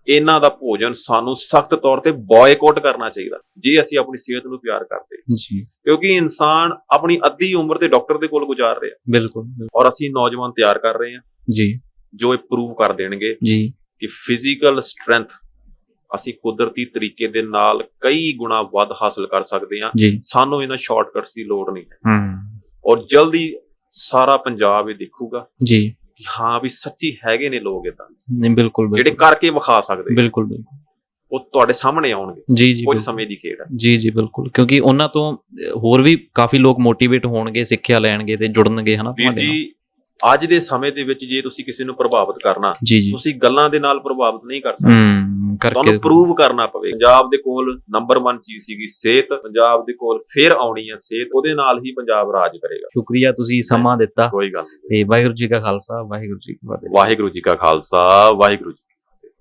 ਇਹਨਾਂ ਦਾ ਭੋਜਨ ਸਾਨੂੰ ਸਖਤ ਤੌਰ ਤੇ ਬਾਇਕਾਟ ਕਰਨਾ ਚਾਹੀਦਾ ਜੇ ਅਸੀਂ ਆਪਣੀ ਸਿਹਤ ਨੂੰ ਪਿਆਰ ਕਰਦੇ। ਜੀ। ਕਿਉਂਕਿ ਇਨਸਾਨ ਆਪਣੀ ਅੱਧੀ ਉਮਰ ਤੇ ਡਾਕਟਰ ਦੇ ਕੋਲ ਗੁਜ਼ਾਰ ਰਿਹਾ। ਬਿਲਕੁਲ ਔਰ ਅਸੀਂ ਨੌਜਵਾਨ ਤਿਆਰ ਕਰ ਰਹੇ ਹਾਂ। ਜੀ। ਜੋ ਇਹ ਪ੍ਰੂਵ ਕਰ ਦੇਣਗੇ ਜੀ। ਕਿ ਫਿਜ਼ੀਕਲ ਸਟਰੈਂਥ ਅਸੀਂ ਕੁਦਰਤੀ ਤਰੀਕੇ ਦੇ ਨਾਲ ਕਈ ਗੁਣਾ ਵੱਧ ਹਾਸਲ ਕਰ ਸਕਦੇ ਹਾਂ। ਸਾਨੂੰ ਇਹਨਾਂ ਸ਼ਾਰਟਕਟਸ ਦੀ ਲੋੜ ਨਹੀਂ ਹੈ। ਹੂੰ। ਔਰ ਜਲਦੀ ਸਾਰਾ ਪੰਜਾਬ ਇਹ ਦੇਖੂਗਾ। ਜੀ। ਕਿ ਹਾਂ ਵੀ ਸੱਚੀ ਹੈਗੇ ਨੇ ਲੋਕ ਇਦਾਂ ਨਹੀਂ ਬਿਲਕੁਲ ਜਿਹੜੇ ਕਰਕੇ ਵਿਖਾ ਸਕਦੇ ਬਿਲਕੁਲ ਬਿਲਕੁਲ। ਉਹ ਤੁਹਾਡੇ ਸਾਹਮਣੇ ਆਉਣਗੇ। ਜੀ ਜੀ ਕੁਝ। ਸਮੇਂ ਦੀ ਖੇਡ ਹੈ ਜੀ ਜੀ ਬਿਲਕੁਲ। ਕਿਉਂਕਿ ਉਹਨਾਂ ਤੋਂ ਹੋਰ ਵੀ ਕਾਫੀ ਲੋਕ ਮੋਟੀਵੇਟ ਹੋਣਗੇ ਸਿੱਖਿਆ ਲੈਣਗੇ ਤੇ ਜੁੜਨਗੇ ਹਨਾ ਵੀਰ ਤੁਹਾਡੇ ਨਾਲ। ਜੀ ਅੱਜ ਦੇ ਸਮੇਂ ਦੇ ਵਿੱਚ ਜੇ ਤੁਸੀਂ ਕਿਸੇ ਨੂੰ ਪ੍ਰਭਾਵਿਤ ਕਰਨਾ ਤੁਸੀਂ ਗੱਲਾਂ ਦੇ ਨਾਲ ਪ੍ਰਭਾਵਿਤ ਨਹੀਂ ਕਰ ਸਕਦੇ। ਤੁਹਾਨੂੰ ਪ੍ਰੂਵ ਕਰਨਾ ਪਵੇ। ਪੰਜਾਬ ਦੇ ਕੋਲ ਨੰਬਰ 1 ਚੀਜ਼ ਸੀਗੀ ਸਿਹਤ। ਪੰਜਾਬ ਦੇ ਕੋਲ ਫੇਰ ਆਉਣੀ ਹੈ ਸਿਹਤ। ਉਹਦੇ ਨਾਲ ਹੀ ਪੰਜਾਬ ਰਾਜ ਕਰੇਗਾ। ਸ਼ੁਕਰੀਆ ਤੁਸੀਂ ਸਮਾਂ ਦਿੱਤਾ। ਕੋਈ ਗੱਲ ਨਹੀਂ। ਤੇ ਵਾਹਿਗੁਰੂ ਜੀ ਕਾ ਖਾਲਸਾ ਵਾਹਿਗੁਰੂ ਜੀ ਕੀ ਫਤਿਹ। ਵਾਹਿਗੁਰੂ ਜੀ ਕਾ ਖਾਲਸਾ ਵਾਹਿਗੁਰੂ ਜੀ